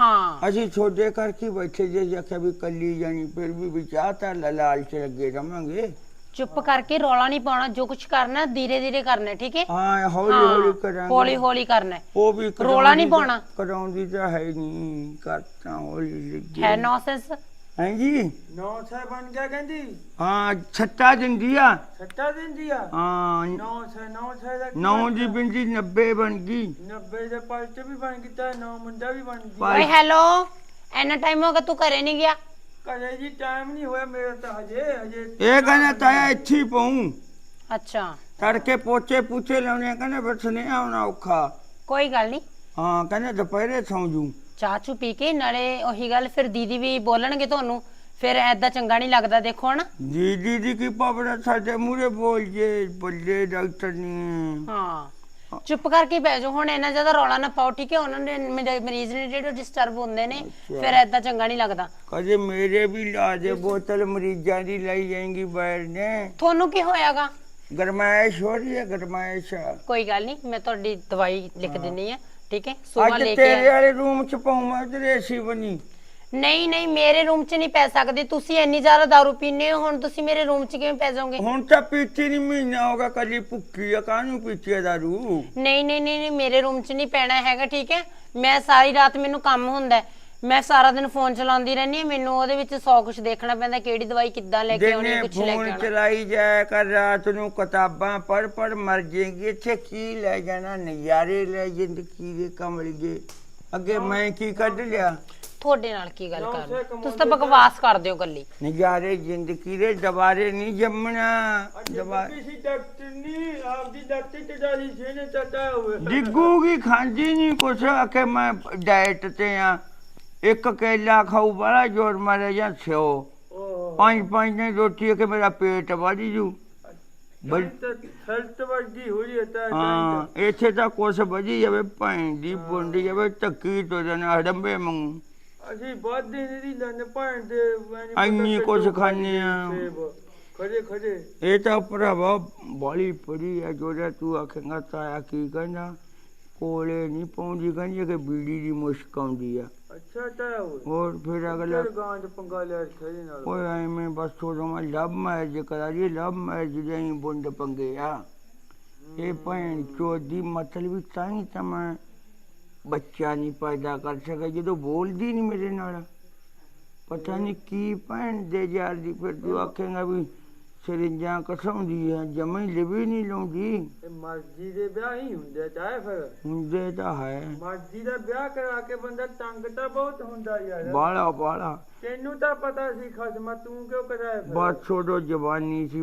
ਹਾਂ। ਅਸੀਂ ਛੋਡੇ ਕਰਕੇ ਬੈਠੇ ਜੇ ਆਖਿਆ ਵੀ ਕੱਲੀ ਜਾਣੀ ਫਿਰ ਵੀ ਵਿਚਾਰ ਤਾਂ ਲਾਲ ਚ ਲੱਗੇ ਰਵਾਂਗੇ। ਚੁੱਪ ਕਰਕੇ ਰੌਲਾ ਨਹੀਂ ਪਾਉਣਾ ਜੋ ਕੁਝ ਕਰਨਾ ਧੀਰੇ ਧੀਰੇ ਕਰਨਾ ਹੈ, ਠੀਕ ਹੈ ਹਾਂ ਹੌਲੀ ਹਾਂ, ਹੌਲੀ ਕਰਾਂਗੇ। ਹੌਲੀ ਹੌਲੀ ਕਰਨਾ ਹੈ। ਉਹ ਵੀ ਰੌਲਾ ਨਹੀਂ ਕਰਾਉਂਦੀ ਪਾਉਣਾ। ਕਰਾਉਂਦੀ ਤਾਂ ਹੈ ਨਹੀਂ ਕਰਤਾ ਹੌਲੀ ਲੱਗੀ। ਹੈ ਨੌਸੈਂਸ। ਹੈ ਜੀ? 900 ਬਣ ਗਿਆ ਕਹਿੰਦੀ। ਹਾਂ ਛੱਟਾ ਦਿੰਦੀ ਆ। ਸੱਟਾ ਦਿੰਦੀ ਆ? ਹਾਂ। 900 900 ਦਾ ਕੀ ਨੌ ਦੀ ਬਣਦਾ? ਬਿੰਦੀ 90 ਬਣ ਗਈ। 90 ਦੇ ਪਲਟ ਵੀ ਬਣ ਕੀਤਾ ਨੌ ਮੁੰਡਾ ਵੀ ਬਣ ਗਿਆ ਓਏ ਹੈਲੋ ਇੰਨਾ ਟਾਈਮ ਹੋ ਗਿਆ ਤੂੰ ਘਰੇ ਨਹੀਂ ਗਿਆ? ਕਹੇ ਜੀ ਟਾਈਮ ਨਹੀਂ ਹੋਇਆ ਮੇਰਾ ਤਾਂ ਹਜੇ ਹਜੇ ਇਹ ਕਹਿੰਦਾ ਤਾਇਆ ਇੱਥੇ ਹੀ ਪਾਉਂ ਅੱਛਾ। ਤੜਕੇ ਪੋਚੇ ਪੁੱਛੇ ਲਾਉਣੇ ਕਹਿੰਦਾ ਫਿਰ ਸੁਨੇਹਾ ਆਉਣਾ ਔਖਾ। ਕੋਈ ਗੱਲ ਨਹੀਂ। ਹਾਂ ਕਹਿੰਦਾ ਦੁਪਹਿਰੇ ਸੌਂ ਜੂ। ਚਾਹ ਚੂ ਪੀ ਕੇ ਨਾਲੇ ਉਹੀ ਗੱਲ ਫਿਰ ਦੀਦੀ ਵੀ ਬੋਲਣਗੇ ਤੁਹਾਨੂੰ ਫਿਰ ਐਦਾਂ ਚੰਗਾ ਨਹੀਂ ਲੱਗਦਾ ਦੇਖੋ ਹਨਾ। ਜੀ ਜੀ ਦੀ ਕੀ ਪਾਵੜਾ ਸਾਡੇ ਮੂਰੇ ਬੋਲ ਜੇ ਬੱਲੇ ਡਾਕਟਰ ਨੇ। ਹਾਂ। ਚੁੱਪ ਕਰਕੇ ਬਹਿ ਜਾਓ ਹੁਣ ਇੰਨਾ ਜ਼ਿਆਦਾ ਰੌਲਾ ਨਾ ਪਾਓ ਠੀਕ ਹੈ ਉਹਨਾਂ ਨੇ ਮੇਰੇ ਮਰੀਜ਼ ਨੇ ਜਿਹੜੇ ਡਿਸਟਰਬ ਹੁੰਦੇ ਨੇ ਫਿਰ ਐਦਾਂ ਚੰਗਾ ਨਹੀਂ ਲੱਗਦਾ। ਕਦੇ ਮੇਰੇ ਵੀ ਲਾ ਦੇ ਬੋਤਲ ਮਰੀਜ਼ਾਂ ਦੀ ਲਈ ਜਾਏਗੀ ਬੈਰ ਨੇ। ਤੁਹਾਨੂੰ ਕੀ ਹੋਇਆਗਾ? ਗਰਮਾਇਸ਼ ਹੋ ਰਹੀ ਹੈ ਗਰਮਾਇਸ਼ ਕੋਈ ਗੱਲ ਨਹੀਂ ਮੈਂ ਤੁਹਾਡੀ ਦਵਾਈ ਲਿਖ ਦਿੰਨੀ ਆ। ਠੀਕ ਹੈ? ਅੱਜ ਲੈ ਕੇ ਤੇਰੇ ਵਾਲੇ ਰੂਮ ਚ ਪਾਉਂ ਮੈਂ ਤੇ ਏਸੀ ਬਣੀ। ਨਹੀਂ ਨਹੀਂ ਮੇਰੇ ਰੂਮ 'ਚ ਨਹੀਂ ਪੈ ਸਕਦੇ। ਤੁਸੀਂ ਇੰਨੀ ਜ਼ਿਆਦਾ ਦਾਰੂ ਪੀਂਦੇ ਹੋ ਹੁਣ ਤੁਸੀਂ ਮੇਰੇ ਰੂਮ 'ਚ ਕਿਵੇਂ ਪੈ ਜਾਓਗੇ? ਹੁਣ ਤਾਂ ਪੀਤੀ ਨਹੀਂ ਮਹੀਨਾ ਹੋਗਾ ਕਦੀ ਭੁੱਖੀ ਆ ਕਾਹਨੂੰ ਪੀਤੀ ਆ ਦਾਰੂ? ਨਹੀਂ ਨਹੀਂ ਨਹੀਂ ਨਹੀਂ, ਮੇਰੇ ਰੂਮ 'ਚ ਨਹੀਂ ਪੈਣਾ ਹੈਗਾ ਠੀਕ ਹੈ? ਮੈਂ ਸਾਰੀ ਰਾਤ ਮੈਨੂੰ ਕੰਮ ਹੁੰਦਾ ਹੈ। ਮੈਂ ਸਾਰਾ ਦਿਨ ਫੋਨ ਚਲਾਉਂਦੀ ਰਹਿੰਦੀ ਹਾਂ ਮੈਨੂੰ ਉਹਦੇ ਵਿੱਚ ਸੌ ਕੁਝ ਦੇਖਣਾ ਪੈਂਦਾ ਕਿਹੜੀ ਦਵਾਈ ਕਿੱਦਾਂ ਲੈ ਕੇ ਆਉਣੀ ਦਿਨੇ ਕੁਝ ਲੈ ਕੇ ਫੋਨ ਆਉਣਾ। ਚਲਾਈ ਜਾਇਆ ਕਰ ਰਾਤ ਨੂੰ ਕਿਤਾਬਾਂ ਪੜ ਪੜ ਮਰ ਜਾਏਗੀ ਇੱਥੇ ਕੀ ਲੈ ਜਾਣਾ ਨਜ਼ਾਰੇ ਲੈ ਜ਼ਿੰਦਗੀ ਦੇ ਕਮਲਗੇ ਅੱਗੇ ਮੈਂ ਕੀ ਕੱਢ ਲਿਆ? ਤੁਹਾਡੇ ਨਾਲ ਕੀ ਗੱਲ ਕਰਨੀ? ਤੁਸੀਂ ਤਾਂ ਬਕਵਾਸ ਕਰਦੇ ਹੋ ਗੱਲੀ ਨਜ਼ਾਰੇ ਜ਼ਿੰਦਗੀ ਦੇ ਦੁਬਾਰੇ ਨਹੀਂ ਜੰਮਣਾ। ਅੱਜ ਦੁਬਾ- ਕਿਸੇ ਡਾਕਟਰ ਨੇ ਆਪਦੀ ਡਾਕਟਰ ਤੇ ਡਾਲੀ ਸੀ ਨੇ ਚੱਟਾ ਹੋਵੇ। ਡਿੱਗੂਗੀ ਖਾਂਦੀ ਨਹੀਂ ਕੁਛ ਆਖੇ ਮੈਂ ਡਾਈਟ ਤੇ ਆ। ਇੱਕ ਕੇਲਾ ਖਾਊ ਬੜਾ ਜੋਰ ਮਾਰੇ ਜਾਂ ਸਿਓ। ਪੰਜ ਪੰਜ ਨੇ ਰੋਟੀ ਕਿ ਮੇਰਾ ਪੇਟ ਵੱਧ ਜੂ। ਹੋਈ ਹੈ ਤਾਂ ਹਾਂ ਇੱਥੇ ਤਾਂ ਕੁਛ ਵਧੀ ਜਾਵੇ ਭੈਣ ਦੀ ਪੁੰਡੀ ਜਾਵੇ ਟੱਕੀ ਤੋਂ ਜਨ ਹੜੰਬੇ ਮੰਗੂ ਅਸੀਂ ਬਾਦੇ ਨਹੀਂ ਲੈਣੇ ਭੈਣ ਦੇ ਕਿ ਕੁਛ ਖਾਂਦੇ ਆ। ਖੜੇ ਖੜੇ। ਇਹ ਤਾਂ ਭਰਾਵਾ ਬਾਲੀ ਪੜੀ ਹੈ ਜਿਹੜਾ ਤੂੰ ਆਖੇਂਗਾ ਤਾਇਆ ਕੀ ਕਹਿੰਦਾ? ਕੋਲੇ ਨਹੀਂ ਪਹੁੰਚੀ ਕਹਿੰਦੀ ਕਿ ਬੀੜੀ ਦੀ ਮੁਸ਼ਕ ਆਉਂਦੀ ਆ। ਅੱਛਾ ਉਹ ਹੋਰ ਫਿਰ ਅਗਲਾ ਤੇਰੇ ਗਾਂ ਚ ਪੰਗਾ ਲਿਆ ਨਾਲ? ਕਰਾ ਲਈ ਲਵ ਮੈਰਿਜ ਦੇ ਹੀ ਬੁੰਡ ਪੰਗੇ ਆ। ਇਹ ਭੈਣ ਚੋਦੀ ਮਤਲਬ ਤਾਂ ਹੀ ਤਾਂ ਮੈਂ ਬੱਚਾ ਨਹੀਂ ਪੈਦਾ ਕਰ ਸਕਿਆ ਜਦੋਂ ਬੋਲਦੀ ਨਹੀਂ ਮੇਰੇ ਨਾਲ। ਪਤਾ ਨਹੀਂ ਕੀ ਭੈਣ ਦੇ ਯਾਰ ਦੀ ਫਿਰ ਤੂੰ ਆਖੇਂਗਾ ਵੀ ਸਰਿੰਜਾਂ ਕਸਾਉਂਦੀ ਹੈ ਜਮੇ ਲਿਵੀ ਨਹੀਂ ਲਾਉਂਦੀ। ਇਹ ਮਰਜ਼ੀ ਦੇ ਵਿਆਹ ਹੀ ਹੁੰਦੇ ਚਾਹੇ ਫਿਰ। ਹੁੰਦੇ ਤਾਂ ਹੈ। ਮਰਜ਼ੀ ਦਾ ਵਿਆਹ ਕਰਾ ਕੇ ਬੰਦਾ ਤੰਗ ਤਾਂ ਬਹੁਤ ਹੁੰਦਾ ਯਾਰ। ਬਾਲਾ ਬਾਲਾ ਤੈਨੂੰ ਤਾਂ ਪਤਾ ਸੀ ਖਸਮਾ ਤੂੰ ਕਿਉਂ ਕਰਾਇਆ ਫਿਰ? ਬਸ ਉਦੋਂ ਜਵਾਨੀ ਸੀ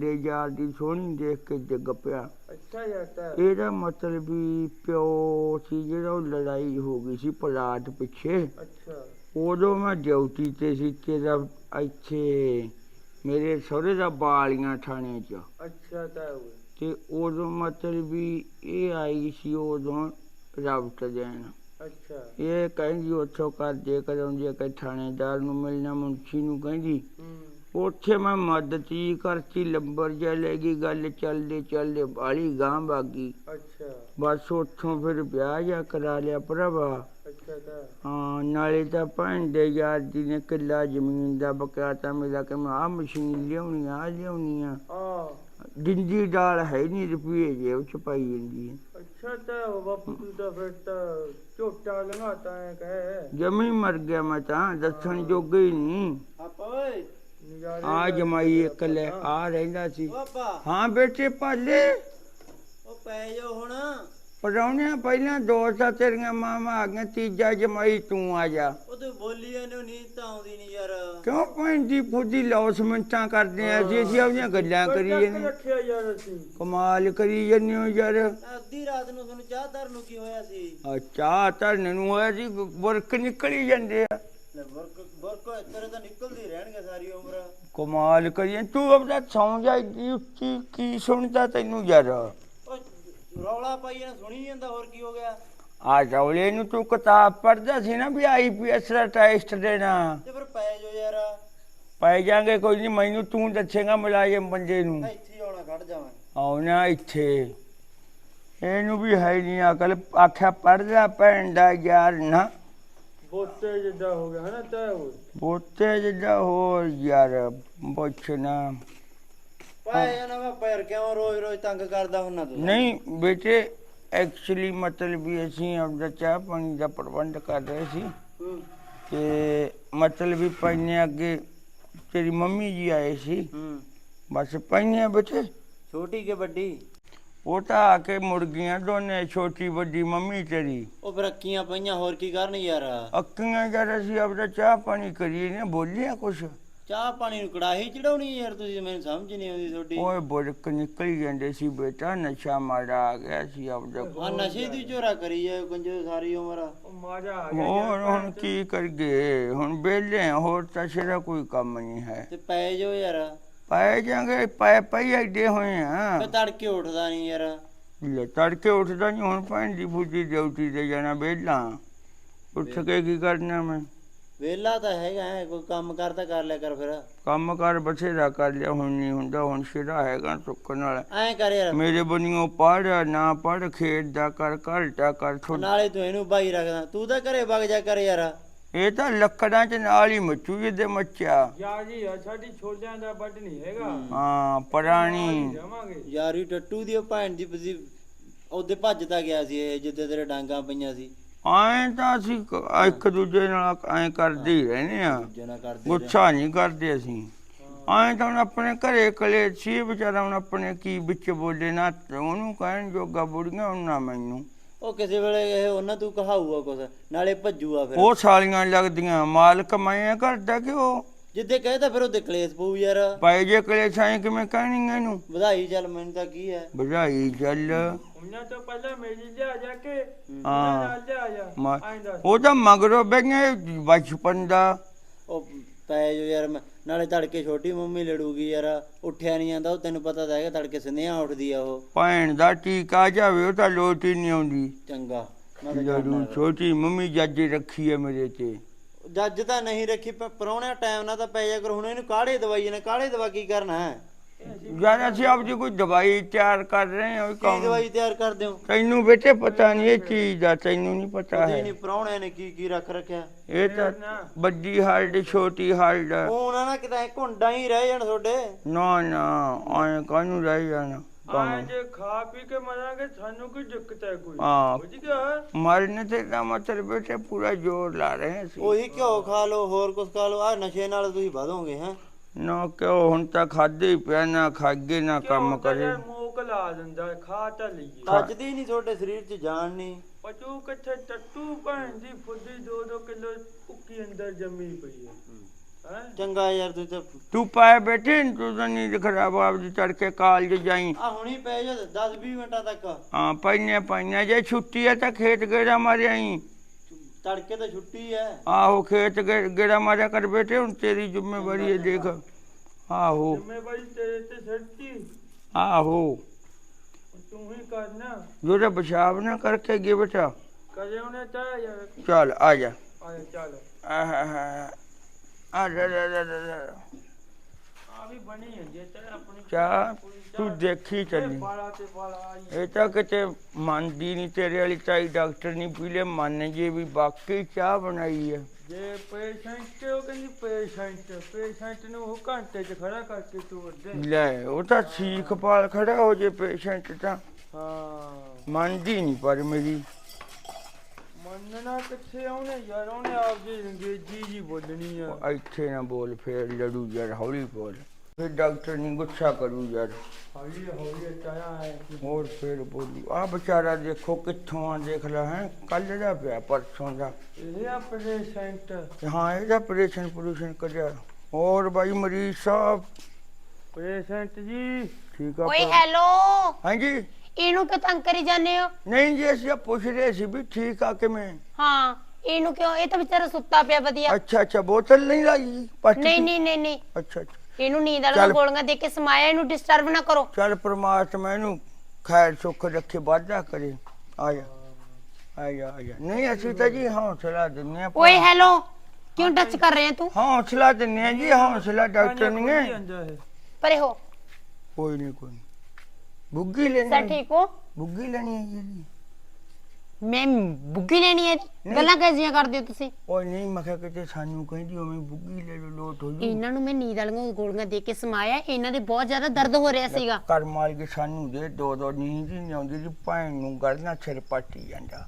ਦੇ ਯਾਰ ਦੀ ਸੋਹਣੀ ਦੇਖ ਕੇ ਜਗ ਪਿਆ। ਅੱਛਾ ਯਾਰ ਤਾਂ। ਇਹਦਾ ਮਤਲਬ ਵੀ ਪਿਓ ਸੀ ਜਿਹੜਾ ਉਹ ਲੜਾਈ ਹੋ ਗਈ ਸੀ ਪਲਾਟ ਪਿੱਛੇ। ਅੱਛਾ। ਉਦੋਂ ਮੈਂ ਡਿਊਟੀ ਤੇ ਸੀ ਤੇਰਾ ਇੱਥੇ ਮੇਰੇ ਸਹੁਰੇ ਦਾ ਬਾਲੀਆਂ ਥਾਣੇ 'ਚ। ਅੱਛਾ ਤਾਂ ਉਹ ਤੇ ਉਦੋਂ ਮਤਲਬ ਵੀ ਇਹ ਆਈ ਸੀ ਉਦੋਂ ਰਾਬਟ ਦੇਣ। ਅੱਛਾ। ਇਹ ਕਹਿੰਦੀ ਉੱਥੋਂ ਕਰ ਦੇ ਕਰਾਉਂਦੀ ਕਿ ਥਾਣੇਦਾਰ ਨੂੰ ਮਿਲਣਾ ਮੁਨਸ਼ੀ ਨੂੰ ਕਹਿੰਦੀ ਹੂੰ। ਉੱਥੇ ਮੈਂ ਮਦਦ ਹੀ ਕਰਤੀ ਲੰਬਰ ਜਾ ਲੈ ਗਈ ਗੱਲ ਚੱਲਦੇ ਚੱਲਦੇ ਬਾਲੀ ਗਾਂ ਬਾਗੀ ਅੱਛਾ। ਬਸ ਉੱਥੋਂ ਫਿਰ ਵਿਆਹ ਜਾ ਕਰਾ ਲਿਆ ਭਰਾਵਾ। ਹਾਂ ਨਾਲੇ ਤਾਂ ਦੇ ਯਾਰ ਜੀ ਨੇ ਕਿੱਲਾ ਜ਼ਮੀਨ ਦਾ ਬਕਿਆ ਤਾਂ ਮੇਰਾ ਕਿ ਮੈਂ ਆਹ ਮਸ਼ੀਨ ਲਿਆਉਣੀ ਆ ਲਿਆਉਣੀ ਆ। ਆ ਦਿੰਦੀ ਡਾਲ ਹੈ ਨਹੀਂ ਰੁਪਏ ਜੇ ਉਹ ਚ ਪਾਈ ਜਾਂਦੀ ਹੈ ਅੱਛਾ ਤਾਂ ਉਹ ਬਾਪੂ ਤੂੰ ਤਾਂ ਫਿਰ ਤਾਂ ਝੋਟਾ ਲੰਘਾਤਾ ਹੈ ਕਹੇ। ਜਮੀ ਮਰ ਗਿਆ ਮੈਂ ਤਾਂ ਦੱਸਣ ਜੋਗੇ ਹੀ ਨਹੀਂ। ਆਪਾ ਓਏ ਆ ਜਮਾਈ ਇੱਕ ਲੈ ਆ ਰਹਿੰਦਾ ਸੀ। ਹਾਂ ਬੇਟੇ ਪਾਲੇ। ਉਹ ਪੈ ਜਾ ਹੁਣ। ਪਰੌਣਿਆ ਪਹਿਲਾਂ ਦੋ ਤਾਂ ਤੇਰੀਆਂ ਮਾਮਾ ਆ ਗਈਆਂ ਤੀਜਾ ਜਮਾਈ ਤੂੰ ਆ ਜਾ। ਉਹ ਤੂੰ ਬੋਲੀ ਇਹਨੂੰ ਨੀਂਦ ਤਾਂ ਆਉਂਦੀ ਨਹੀਂ ਯਾਰ। ਕਿਉਂ ਭੈਣ ਦੀ ਫੁੱਦੀ ਲੌਸ ਮਿੰਟਾਂ ਕਰਦੇ ਆ ਅਸੀਂ ਅਸੀਂ ਆਪਣੀਆਂ ਗੱਲਾਂ ਕਰੀ ਜਾਂਦੇ। ਰੱਖਿਆ ਯਾਰ ਅਸੀਂ। ਕਮਾਲ ਕਰੀ ਜਾਂਦੇ ਹੋ ਯਾਰ। ਅੱਧੀ ਰਾਤ ਨੂੰ ਤੁਹਾਨੂੰ ਚਾਹ ਧਰਨ ਨੂੰ ਕੀ ਹੋਇਆ ਸੀ? ਆ ਚਾਹ ਧਰਨ ਨੂੰ ਹੋਇਆ ਸੀ ਬੁਰਕ ਨਿਕਲੀ ਜਾਂਦੇ ਆ। ਵਰਕ ਵਰਕ ਤੇਰੇ ਤਾਂ ਨਿਕਲਦੀ ਰਹਿਣਗੇ ਸਾਰੀ ਉਮਰ। ਕਮਾਲ ਕਰੀ ਤੂੰ ਆਪਦਾ ਸੌਂ ਜਾ ਉੱਚੀ ਕੀ ਸੁਣਦਾ ਤੈਨੂੰ ਯਾਰ। ਰੌਲਾ ਪਾਈ ਨਾ ਸੁਣੀ ਜਾਂਦਾ ਹੋਰ ਕੀ ਹੋ ਗਿਆ? ਆ ਜੌਲੇ ਨੂੰ ਤੂੰ ਕਿਤਾਬ ਪੜ੍ਹਦਾ ਸੀ ਨਾ ਵੀ ਆਈਪੀਐਸ ਦਾ ਟੈਸਟ ਦੇਣਾ। ਤੇ ਫਿਰ ਪੈ ਜਾ ਯਾਰ। ਪੈ ਜਾਾਂਗੇ ਕੋਈ ਨਹੀਂ ਮੈਨੂੰ ਤੂੰ ਦੱਸੇਗਾ ਮੁਲਾਜ਼ਮ ਬੰਦੇ ਨੂੰ। ਮੈਂ ਇੱਥੇ ਹੀ ਆਉਣਾ ਖੜ ਜਾਵਾਂ। ਆਉਣਾ ਇੱਥੇ। ਇਹਨੂੰ ਵੀ ਹੈ ਨਹੀਂ ਅਕਲ ਆਖਿਆ ਪੜਦਾ ਭੈਣ ਦਾ ਯਾਰ ਨਾ। ਬੋਤੇ ਜਿੱਦਾਂ ਹੋ ਗਿਆ ਹਨਾ ਤਾਂ ਉਹ ਬੋਤੇ ਜਿੱਦਾਂ ਹੋਰ ਯਾਰ ਪੁੱਛਣਾ ਪੈ ਜਾਣਾ ਮੈਂ ਪੈਰ ਕਿਉਂ ਰੋਜ਼ ਰੋਜ਼ ਤੰਗ ਕਰਦਾ ਹੁੰਨਾ ਤੂੰ? ਨਹੀਂ ਬੇਟੇ ਐਕਚੁਅਲੀ ਮਤਲਬ ਵੀ ਅਸੀਂ ਆਪਦਾ ਚਾਹ ਪਾਣੀ ਦਾ ਪ੍ਰਬੰਧ ਕਰ ਰਹੇ ਸੀ। ਹੂੰ। ਤੇ ਮਤਲਬ ਵੀ ਪੈਨੇ ਅੱਗੇ ਤੇਰੀ ਮੰਮੀ ਜੀ ਆਏ ਸੀ। ਹੂੰ। ਬਸ ਪੈਨੇ ਬੇਟੇ। ਛੋਟੀ ਕਿ ਵੱਡੀ? ਉਹ ਤਾਂ ਆ ਕੇ ਮੁਰਗੀਆਂ ਦੋਨੇ ਛੋਟੀ ਵੱਡੀ ਮੰਮੀ ਤੇਰੀ। ਉਹ ਫਿਰ ਅੱਕੀਆਂ ਪਈਆਂ ਹੋਰ ਕੀ ਕਰਨ ਯਾਰ? ਅੱਕੀਆਂ ਜਦ ਅਸੀਂ ਆਪਦਾ ਚਾਹ ਪਾਣੀ ਕਰੀਏ ਨੇ ਬੋਲਿਆ ਕੁਛ? ਚਾਹ ਪਾਣੀ ਨੂੰ ਕੜਾਹੀ ਚੜਾਉਣੀ ਯਾਰ ਤੁਸੀਂ ਮੈਨੂੰ ਸਮਝ ਨਹੀਂ ਆਉਂਦੀ ਤੁਹਾਡੀ। ਓਏ ਬੁਰਕ ਨਿਕਲ ਜਾਂਦੇ ਸੀ ਬੇਟਾ ਨਸ਼ਾ ਮਾੜਾ ਆ ਗਿਆ ਸੀ ਆਪਦਾ ਆ ਨਸ਼ੇ ਦੀ ਝੋਰਾ ਕਰੀ ਜਾਏ ਕੰਜੋ ਸਾਰੀ ਉਮਰ। ਉਹ ਮਾਜਾ ਆ ਗਿਆ ਹੋਰ ਹੁਣ ਕੀ ਕਰਗੇ ਹੁਣ ਹਾਂ, ਹੋਰ ਤਾਂ ਸਿਰਾ ਕੋਈ ਕੰਮ ਨਹੀਂ ਹੈ। ਤੇ ਪੈ ਜਾਓ ਯਾਰ। ਪੈ ਜਾਂਗੇ ਪੈ ਪਈ ਐਡੇ ਹੋਏ ਆ। ਤੇ ਤੜਕੇ ਉੱਠਦਾ ਨਹੀਂ ਯਾਰ। ਲੈ ਤੜਕੇ ਉੱਠਦਾ ਨਹੀਂ ਹੁਣ ਭੈਣ ਦੀ ਫੁੱਜੀ ਡਿਊਟੀ ਤੇ ਜਾਣਾ ਵਿਹਲਾ। ਉੱਠ ਕੇ ਕੀ ਕਰਨਾ ਮੈਂ? ਵੇਲਾ ਤਾਂ ਹੈਗਾ ਹੈ, ਕੋਈ ਕੰਮ ਕਰਦਾ ਕਰ ਲਿਆ ਕਰ ਫਿਰ। ਕੰਮ ਕਰ ਬਥੇਰਾ ਕਰ ਲਿਆ ਹੁਣ ਨਹੀਂ ਹੁੰਦਾ ਹੁਣ ਸਿਰਾ ਹੈਗਾ ਸੁੱਕਣ ਵਾਲਾ। ਐਂ ਕਰ ਯਾਰ। ਮੇਰੇ ਬਨੀਓ ਪੜ ਨਾ ਪੜ ਖੇਡ ਦਾ ਕਰ ਘਲਟਾ ਕਰ ਥੋੜਾ ਨਾਲੇ ਤੂੰ ਇਹਨੂੰ ਬਾਈ ਰੱਖਦਾ ਤੂੰ ਤਾਂ ਘਰੇ ਵਗ ਜਾ ਕਰ ਯਾਰ। ਇਹ ਤਾਂ ਲੱਕੜਾਂ ਚ ਨਾਲ ਹੀ ਮੱਚੂ ਜਿਹਦੇ ਮੱਚਿਆ ਯਾ ਜੀ ਆ ਸਾਡੀ ਛੋਲਿਆਂ ਦਾ ਵੱਢ ਨਹੀਂ ਹੈਗਾ। ਹਾਂ। ਪੁਰਾਣੀ। ਜਾਵਾਂਗੇ। ਯਾਰੀ ਟੱਟੂ ਦੀ ਉਹ ਭੈਣ ਦੀ ਉਹਦੇ ਭੱਜਦਾ ਗਿਆ ਸੀ ਇਹ ਜਿੱਦੇ ਤੇਰੇ ਡਾਂਗਾ ਪਈਆਂ ਸੀ। ਐਂ ਤਾਂ ਅਸੀਂ ਕ- ਇੱਕ ਦੂਜੇ ਨਾਲ ਐਂ ਕਰਦੇ ਹੀ ਰਹਿੰਦੇ ਆ ਜਨਾ ਕਰਦੇ ਗੁੱਸਾ ਨਹੀਂ ਕਰਦੇ ਅਸੀਂ। ਐਂ ਤਾਂ ਹੁਣ ਆਪਣੇ ਘਰੇ ਕਲੇ ਸੀ ਵਿਚਾਰਾ ਹੁਣ ਆਪਣੇ ਕੀ ਵਿੱਚ ਬੋਲੇ ਨਾ ਉਹਨੂੰ ਕਹਿਣ ਜੋਗਾ ਬੁੜੀਆਂ ਉਹਨਾਂ ਮੈਨੂੰ। ਉਹ ਕਿਸੇ ਵੇਲੇ ਇਹ ਉਹਨਾਂ ਤੂੰ ਕਹਾਊਗਾ ਕੁਛ ਨਾਲੇ ਭੱਜੂਆ ਫਿਰ। ਉਹ ਸਾਲੀਆਂ ਲੱਗਦੀਆਂ ਮਾਲਕ ਮੈਂ ਕਰਦਾ ਕਿ ਉਹ ਜਿੱਦੇ ਕਹੇ ਤਾਂ ਫਿਰ ਉਹਦੇ ਕਲੇਸ਼ ਪਊ ਯਾਰ। ਪਾਏ ਜੇ ਕਲੇ ਸਾਂ ਕਿਵੇਂ ਕਹਿਣੀ ਇਹਨੂੰ? ਵਧਾਈ ਚੱਲ ਮੈਨੂੰ ਤਾਂ ਕੀ ਹੈ। ਵਧਾਈ ਚੱਲ। ਉਹਨਾਂ ਤੋਂ ਪਹਿਲਾਂ ਮੇਰੀ ਲਿਆ ਜਾ ਕੇ ਹਾਂ। ਨਾਲ ਲਿਆ ਜਾ ਮਾ- ਐਂ ਦੱਸ। ਉਹ ਤਾਂ ਮਗਰੋਂ ਬੈਠੇ ਬਚਪਨ ਦਾ। ਉਹ ਪੈ ਜੋ ਯਾਰ ਮੈਂ- ਨਾਲੇ ਤੜਕੇ ਛੋਟੀ ਮੰਮੀ ਲੜੂਗੀ ਯਾਰ ਉੱਠਿਆ ਨਹੀਂ ਜਾਂਦਾ ਉਹ ਤੈਨੂੰ ਪਤਾ ਤਾਂ ਹੈਗਾ ਤੜਕੇ ਸੰਧਿਆ ਉੱਠਦੀ ਆ ਉਹ। ਭੈਣ ਦਾ ਟੀਕਾ ਜਾਵੇ ਉਹ ਤਾਂ ਲੋਟ ਹੀ ਨਹੀਂ ਆਉਂਦੀ। ਚੰਗਾ ਮੈਂ ਤਾਂ ਲੜੂ ਜਾਣਾ ਛੋਟੀ ਮੰਮੀ ਜੱਜ ਰੱਖੀ ਹੈ ਮੇਰੇ ਤੇ। ਜੱਜ ਤਾਂ ਨਹੀਂ ਰੱਖੀ ਪਰੌਣਿਆ ਟਾਈਮ ਨਾਲ ਤਾਂ ਪੈ ਜਾ ਕਰ ਹੁਣ ਇਹਨੂੰ ਕਾੜੇ ਦਵਾਈ ਨੇ ਕਾੜੇ ਦਵਾ ਕੀ ਕਰਨਾ ਹੈ? ਯਾਰ ਅਸੀਂ ਆਪਦੀ ਕੋਈ ਦਵਾਈ ਤਿਆਰ ਕਰ ਰਹੇ ਹਾਂ ਉਹ ਕੀ ਕੰਮ। ਦਵਾਈ ਤਿਆਰ ਕਰਦੇ ਹੋ? ਤੈਨੂੰ ਬੇਟੇ ਪਤਾ ਨਹੀਂ ਇਹ ਚੀਜ਼ ਦਾ ਤੈਨੂੰ ਨਹੀਂ ਪਤਾ ਹੈ ਨਹੀਂ ਪਰੌਣਿਆਂ ਨੇ ਕੀ ਕੀ ਰੱਖ ਰੱਖਿਆ। ਇਹ ਤਾਂ ਵੱਡੀ ਹਾਲਟ ਛੋਟੀ ਹਾਲਟ ਉਹ ਉਹਨਾਂ ਨਾਲ ਕਿਤੇ ਘੁੰਡਾਂ ਹੀ ਰਹਿ ਜਾਣ ਤੁਹਾਡੇ। ਨਾ ਨਾ ਆਏ ਕਾਹਨੂੰ ਰਹਿ ਜਾਣਾ? ਆਏ ਜੇ ਖਾ ਪੀ ਕੇ ਮਰਾਂਗੇ ਸਾਨੂੰ ਕੋਈ ਦਿੱਕਤ ਹੈ ਕੋਈ? ਹਾਂ। ਬੁੱਝ ਗਿਆ? ਮਰਨੇ ਤੇ ਦਾ ਮਤਲਬ ਬੇਟੇ ਪੂਰਾ ਜ਼ੋਰ ਲਾ ਰਹੇ ਸੀ ਉਹੀ ਘਿਓ ਖਾ ਲਓ ਹੋਰ ਕੁਝ ਖਾ ਲਓ। ਆ ਨਸ਼ੇ ਨਾਲ ਤੁਸੀਂ ਵਧੋਗੇ ਹੈ? ਨਾ ਕਿਉਂ ਹੁਣ ਤਾਂ ਖਾਦੇ ਹੀ ਪਿਆ ਨਾ ਖਾਗੇ ਨਾ ਕੰਮ ਕਰੇ ਮੂਕ ਲਾ ਦਿੰਦਾ ਖਾ ਤਾਂ ਲਈਏ। ਵੱਜਦੀ ਨਹੀਂ ਤੁਹਾਡੇ ਸਰੀਰ 'ਚ ਜਾਨ ਨਹੀਂ। ਪਚੂ ਕਿੱਥੇ ਟੱਟੂ ਭੈਣ ਦੀ ਫੁੱਦੀ 2-2 ਕਿਲੋ ਭੁੱਕੀ ਅੰਦਰ ਜੰਮੀ ਪਈ ਹੈ। ਹੈ। ਚੰਗਾ ਯਾਰ ਤੂੰ ਤਾਂ ਤੂੰ ਪਾਏ ਬੈਠੇ ਨੀ, ਤੂੰ ਤਾਂ ਨੀਂਦ ਖਰਾਬ ਆਪਦੀ ਤੜਕੇ ਕਾਲਜ ਜਾਈ। ਆ ਹੁਣੀ ਪੈ ਜਾ 10 20 ਮਿੰਟਾਂ ਤੱਕ। ਹਾਂ ਪਾਈਆਂ ਪਾਈਆਂ ਜੇ ਛੁੱਟੀ ਹੈ ਤਾਂ ਖੇਤ ਗੇੜਾ ਮਾਰਿਆ ਆਈ ਤੜਕੇ ਤਾਂ ਛੁੱਟੀ ਹੈ ਆਹੋ ਖੇਤ ਗੇ- ਗੇੜਾ ਮਾਰਿਆ ਕਰ ਬੇਟੇ ਹੁਣ ਤੇਰੀ ਜ਼ਿੰਮੇਵਾਰੀ ਹੈ ਦੇਖ ਆਹੋ ਜ਼ਿੰਮੇਵਾਰੀ ਤੇਰੇ ਤੇ ਸਿਰਤੀ ਆਹੋ ਤੂੰ ਹੀ ਕਰਨਾ ਜਿਹੜਾ ਪਿਸ਼ਾਬ ਨਾ ਕਰਕੇ ਗੇ ਬੇਟਾ ਕਦੇ ਉਹਨੇ ਚਾਹ ਯਾਰ ਚੱਲ ਆ ਜਾ ਆਏ ਚੱਲ ਆਹ ਆ ਜਾ ਜਾ ਜਾ ਜਾ, ਜਾ ਆ ਵੀ ਬਣੀ ਹੈ ਜੇ ਤੇ ਆਪਣੀ ਚਾਹ ਤੂੰ ਦੇਖੀ ਚੱਲੀ। ਇਹ ਤਾਂ ਕਿਤੇ ਮੰਨਦੀ ਨਹੀਂ ਤੇਰੇ ਵਾਲੀ ਤਾਈ ਡਾਕਟਰ ਨਹੀਂ ਪੀਲੇ ਮੰਨ ਜੇ ਵੀ ਬਾਕੀ ਚਾਹ ਬਣਾਈ ਹੈ ਜੇ ਪੇਸ਼ੈਂਟ ਉਹ ਕਹਿੰਦੀ ਪੇਸ਼ੈਂਟ ਪੇਸ਼ੈਂਟ ਨੂੰ ਉਹ ਘੰਟੇ 'ਚ ਖੜਾ ਕਰਕੇ ਤੋੜ ਦੇ। ਲੈ ਉਹ ਤਾਂ ਸੀਖ ਪਾਲ ਖੜਾ ਹੋ ਜੇ ਪੇਸ਼ੈਂਟ ਤਾਂ। ਹਾਂ। ਮੰਨਦੀ ਨਹੀਂ ਪਰ ਮੇਰੀ। ਮੰਨਣਾ ਕਿੱਥੇ ਆਉਣੇ ਯਾਰ ਉਹਨੇ ਆਪਦੀ ਅੰਗਰੇਜ਼ੀ ਜੀ ਬੋਲਣੀ ਆ। ਇੱਥੇ ਨਾ ਬੋਲ ਫੇਰ ਲੜੂ ਯਾਰ ਹੌਲੀ ਬੋਲ। ਫਿਰ ਡਾਕਟਰ ਨਹੀਂ ਗੁੱਸਾ ਕਰੂ ਯਾਰ। ਹੌਲੀ ਹੌਲੀ ਚਾਇਆ ਹੈ ਹੋਰ ਫੇਰ ਬੋਲੂ ਆ ਵਿਚਾਰਾ ਦੇਖੋ ਕਿੱਥੋਂ ਆ ਦੇਖ ਲੈ ਹੈ ਕੱਲ ਦਾ ਪਿਆ ਪਰਸੋਂ ਦਾ। ਇਹ ਆ ਪੇਸ਼ੈਂਟ ਤੇ ਹਾਂ ਇਹਦਾ ਆਪਰੇਸ਼ਨ ਪੋਲੂਸ਼ਨ ਕਰਿਆ। ਹੋਰ ਬਾਈ ਮਰੀਜ਼ ਸਾਹਿਬ ਪੇਸ਼ੈਂਟ ਜੀ। ਠੀਕ ਆ ਓਏ ਪਰ- ਹੈਲੋ ਹਾਂਜੀ? ਇਹਨੂੰ ਕਿਉਂ ਤੰਗ ਕਰੀ ਜਾਂਦੇ ਹੋ? ਨਹੀਂ ਜੀ ਅਸੀਂ ਪੁੱਛ ਰਹੇ ਸੀ ਵੀ ਠੀਕ ਆ ਕਿਵੇਂ? ਹਾਂ ਇਹਨੂੰ ਕਿਉਂ? ਇਹ ਤਾਂ ਵਿਚਾਰਾ ਸੁੱਤਾ ਪਿਆ ਵਧੀਆ। ਅੱਛਾ ਅੱਛਾ ਬੋਤਲ ਨਹੀਂ ਲਾਈ ਪੱਟ ਨਹੀਂ ਨਹੀਂ ਨਹੀਂ ਨਹੀਂ। ਅੱਛਾ ਅੱਛਾ। ਇਹਨੂੰ ਨੀਂਦ ਵਾਲੀਆਂ ਚੱਲ। ਗੋਲੀਆਂ ਦੇ ਕੇ ਸਮਾਇਆ ਇਹਨੂੰ ਡਿਸਟਰਬ ਨਾ ਕਰੋ। ਚੱਲ ਪ੍ਰਮਾਤਮਾ ਇਹਨੂੰ ਖੈਰ ਸੁੱਖ ਰੱਖੇ ਵਾਧਾ ਕਰੇ। ਆ ਜਾ ਆ ਜਾ ਆ ਜਾ ਨਹੀਂ ਅਸੀਂ ਤਾਂ ਜੀ ਹੌਸਲਾ ਦਿੰਨੇ ਆ ਓਏ ਹੈਲੋ ਕਿਉਂ ਟੱਚ ਕਰ ਰਹੇ ਆ ਤੂੰ? ਹੌਸਲਾ ਦਿੰਨੇ ਆ ਜੀ ਹੌਸਲਾ ਡਾਕਟਰ ਨਹੀਂ ਹੈ। ਪਰੇ ਹੋ। ਕੋਈ ਨਹੀਂ ਕੋਈ ਨੀ। ਬੁੱਗੀ ਲੈਣੀ ਸਰ ਹੈ? ਠੀਕ ਹੋ? ਬੁੱਗੀ ਲੈਣੀ ਹੈ ਜੀ ਮੈਂ ਬੁੱਗੀ ਲੈਣੀ ਹੈ। ਗੱਲਾਂ ਕਿਹਦੀਆਂ ਕਰਦੇ ਹੋ ਤੁਸੀਂ? ਉਹ ਨਹੀਂ ਮੈਂ ਕਿਹਾ ਕਿਤੇ ਸਾਨੂੰ ਕਹਿੰਦੀ ਉਵੇਂ ਬੁੱਗੀ ਲੈ ਲਓ ਲੋਟ ਹੋ ਜੂ। ਇਹਨਾਂ ਨੂੰ ਮੈਂ ਨੀਂਦ ਵਾਲੀਆਂ ਗੋਲੀਆਂ ਦੇ ਕੇ ਸਮਾਇਆ ਇਹਨਾਂ ਦੇ ਬਹੁਤ ਜ਼ਿਆਦਾ ਦਰਦ ਹੋ ਰਿਹਾ ਸੀਗਾ। ਕਰ ਮਾਰ ਕੇ ਸਾਨੂੰ ਦੇ ਦੋ ਦੋ ਨੀਂਦ ਹੀ ਨਹੀਂ ਆਉਂਦੀ ਜੀ ਭੈਣ ਨੂੰ ਗੜਨਾ ਸਿਰ ਪੱਟੀ ਜਾਂਦਾ।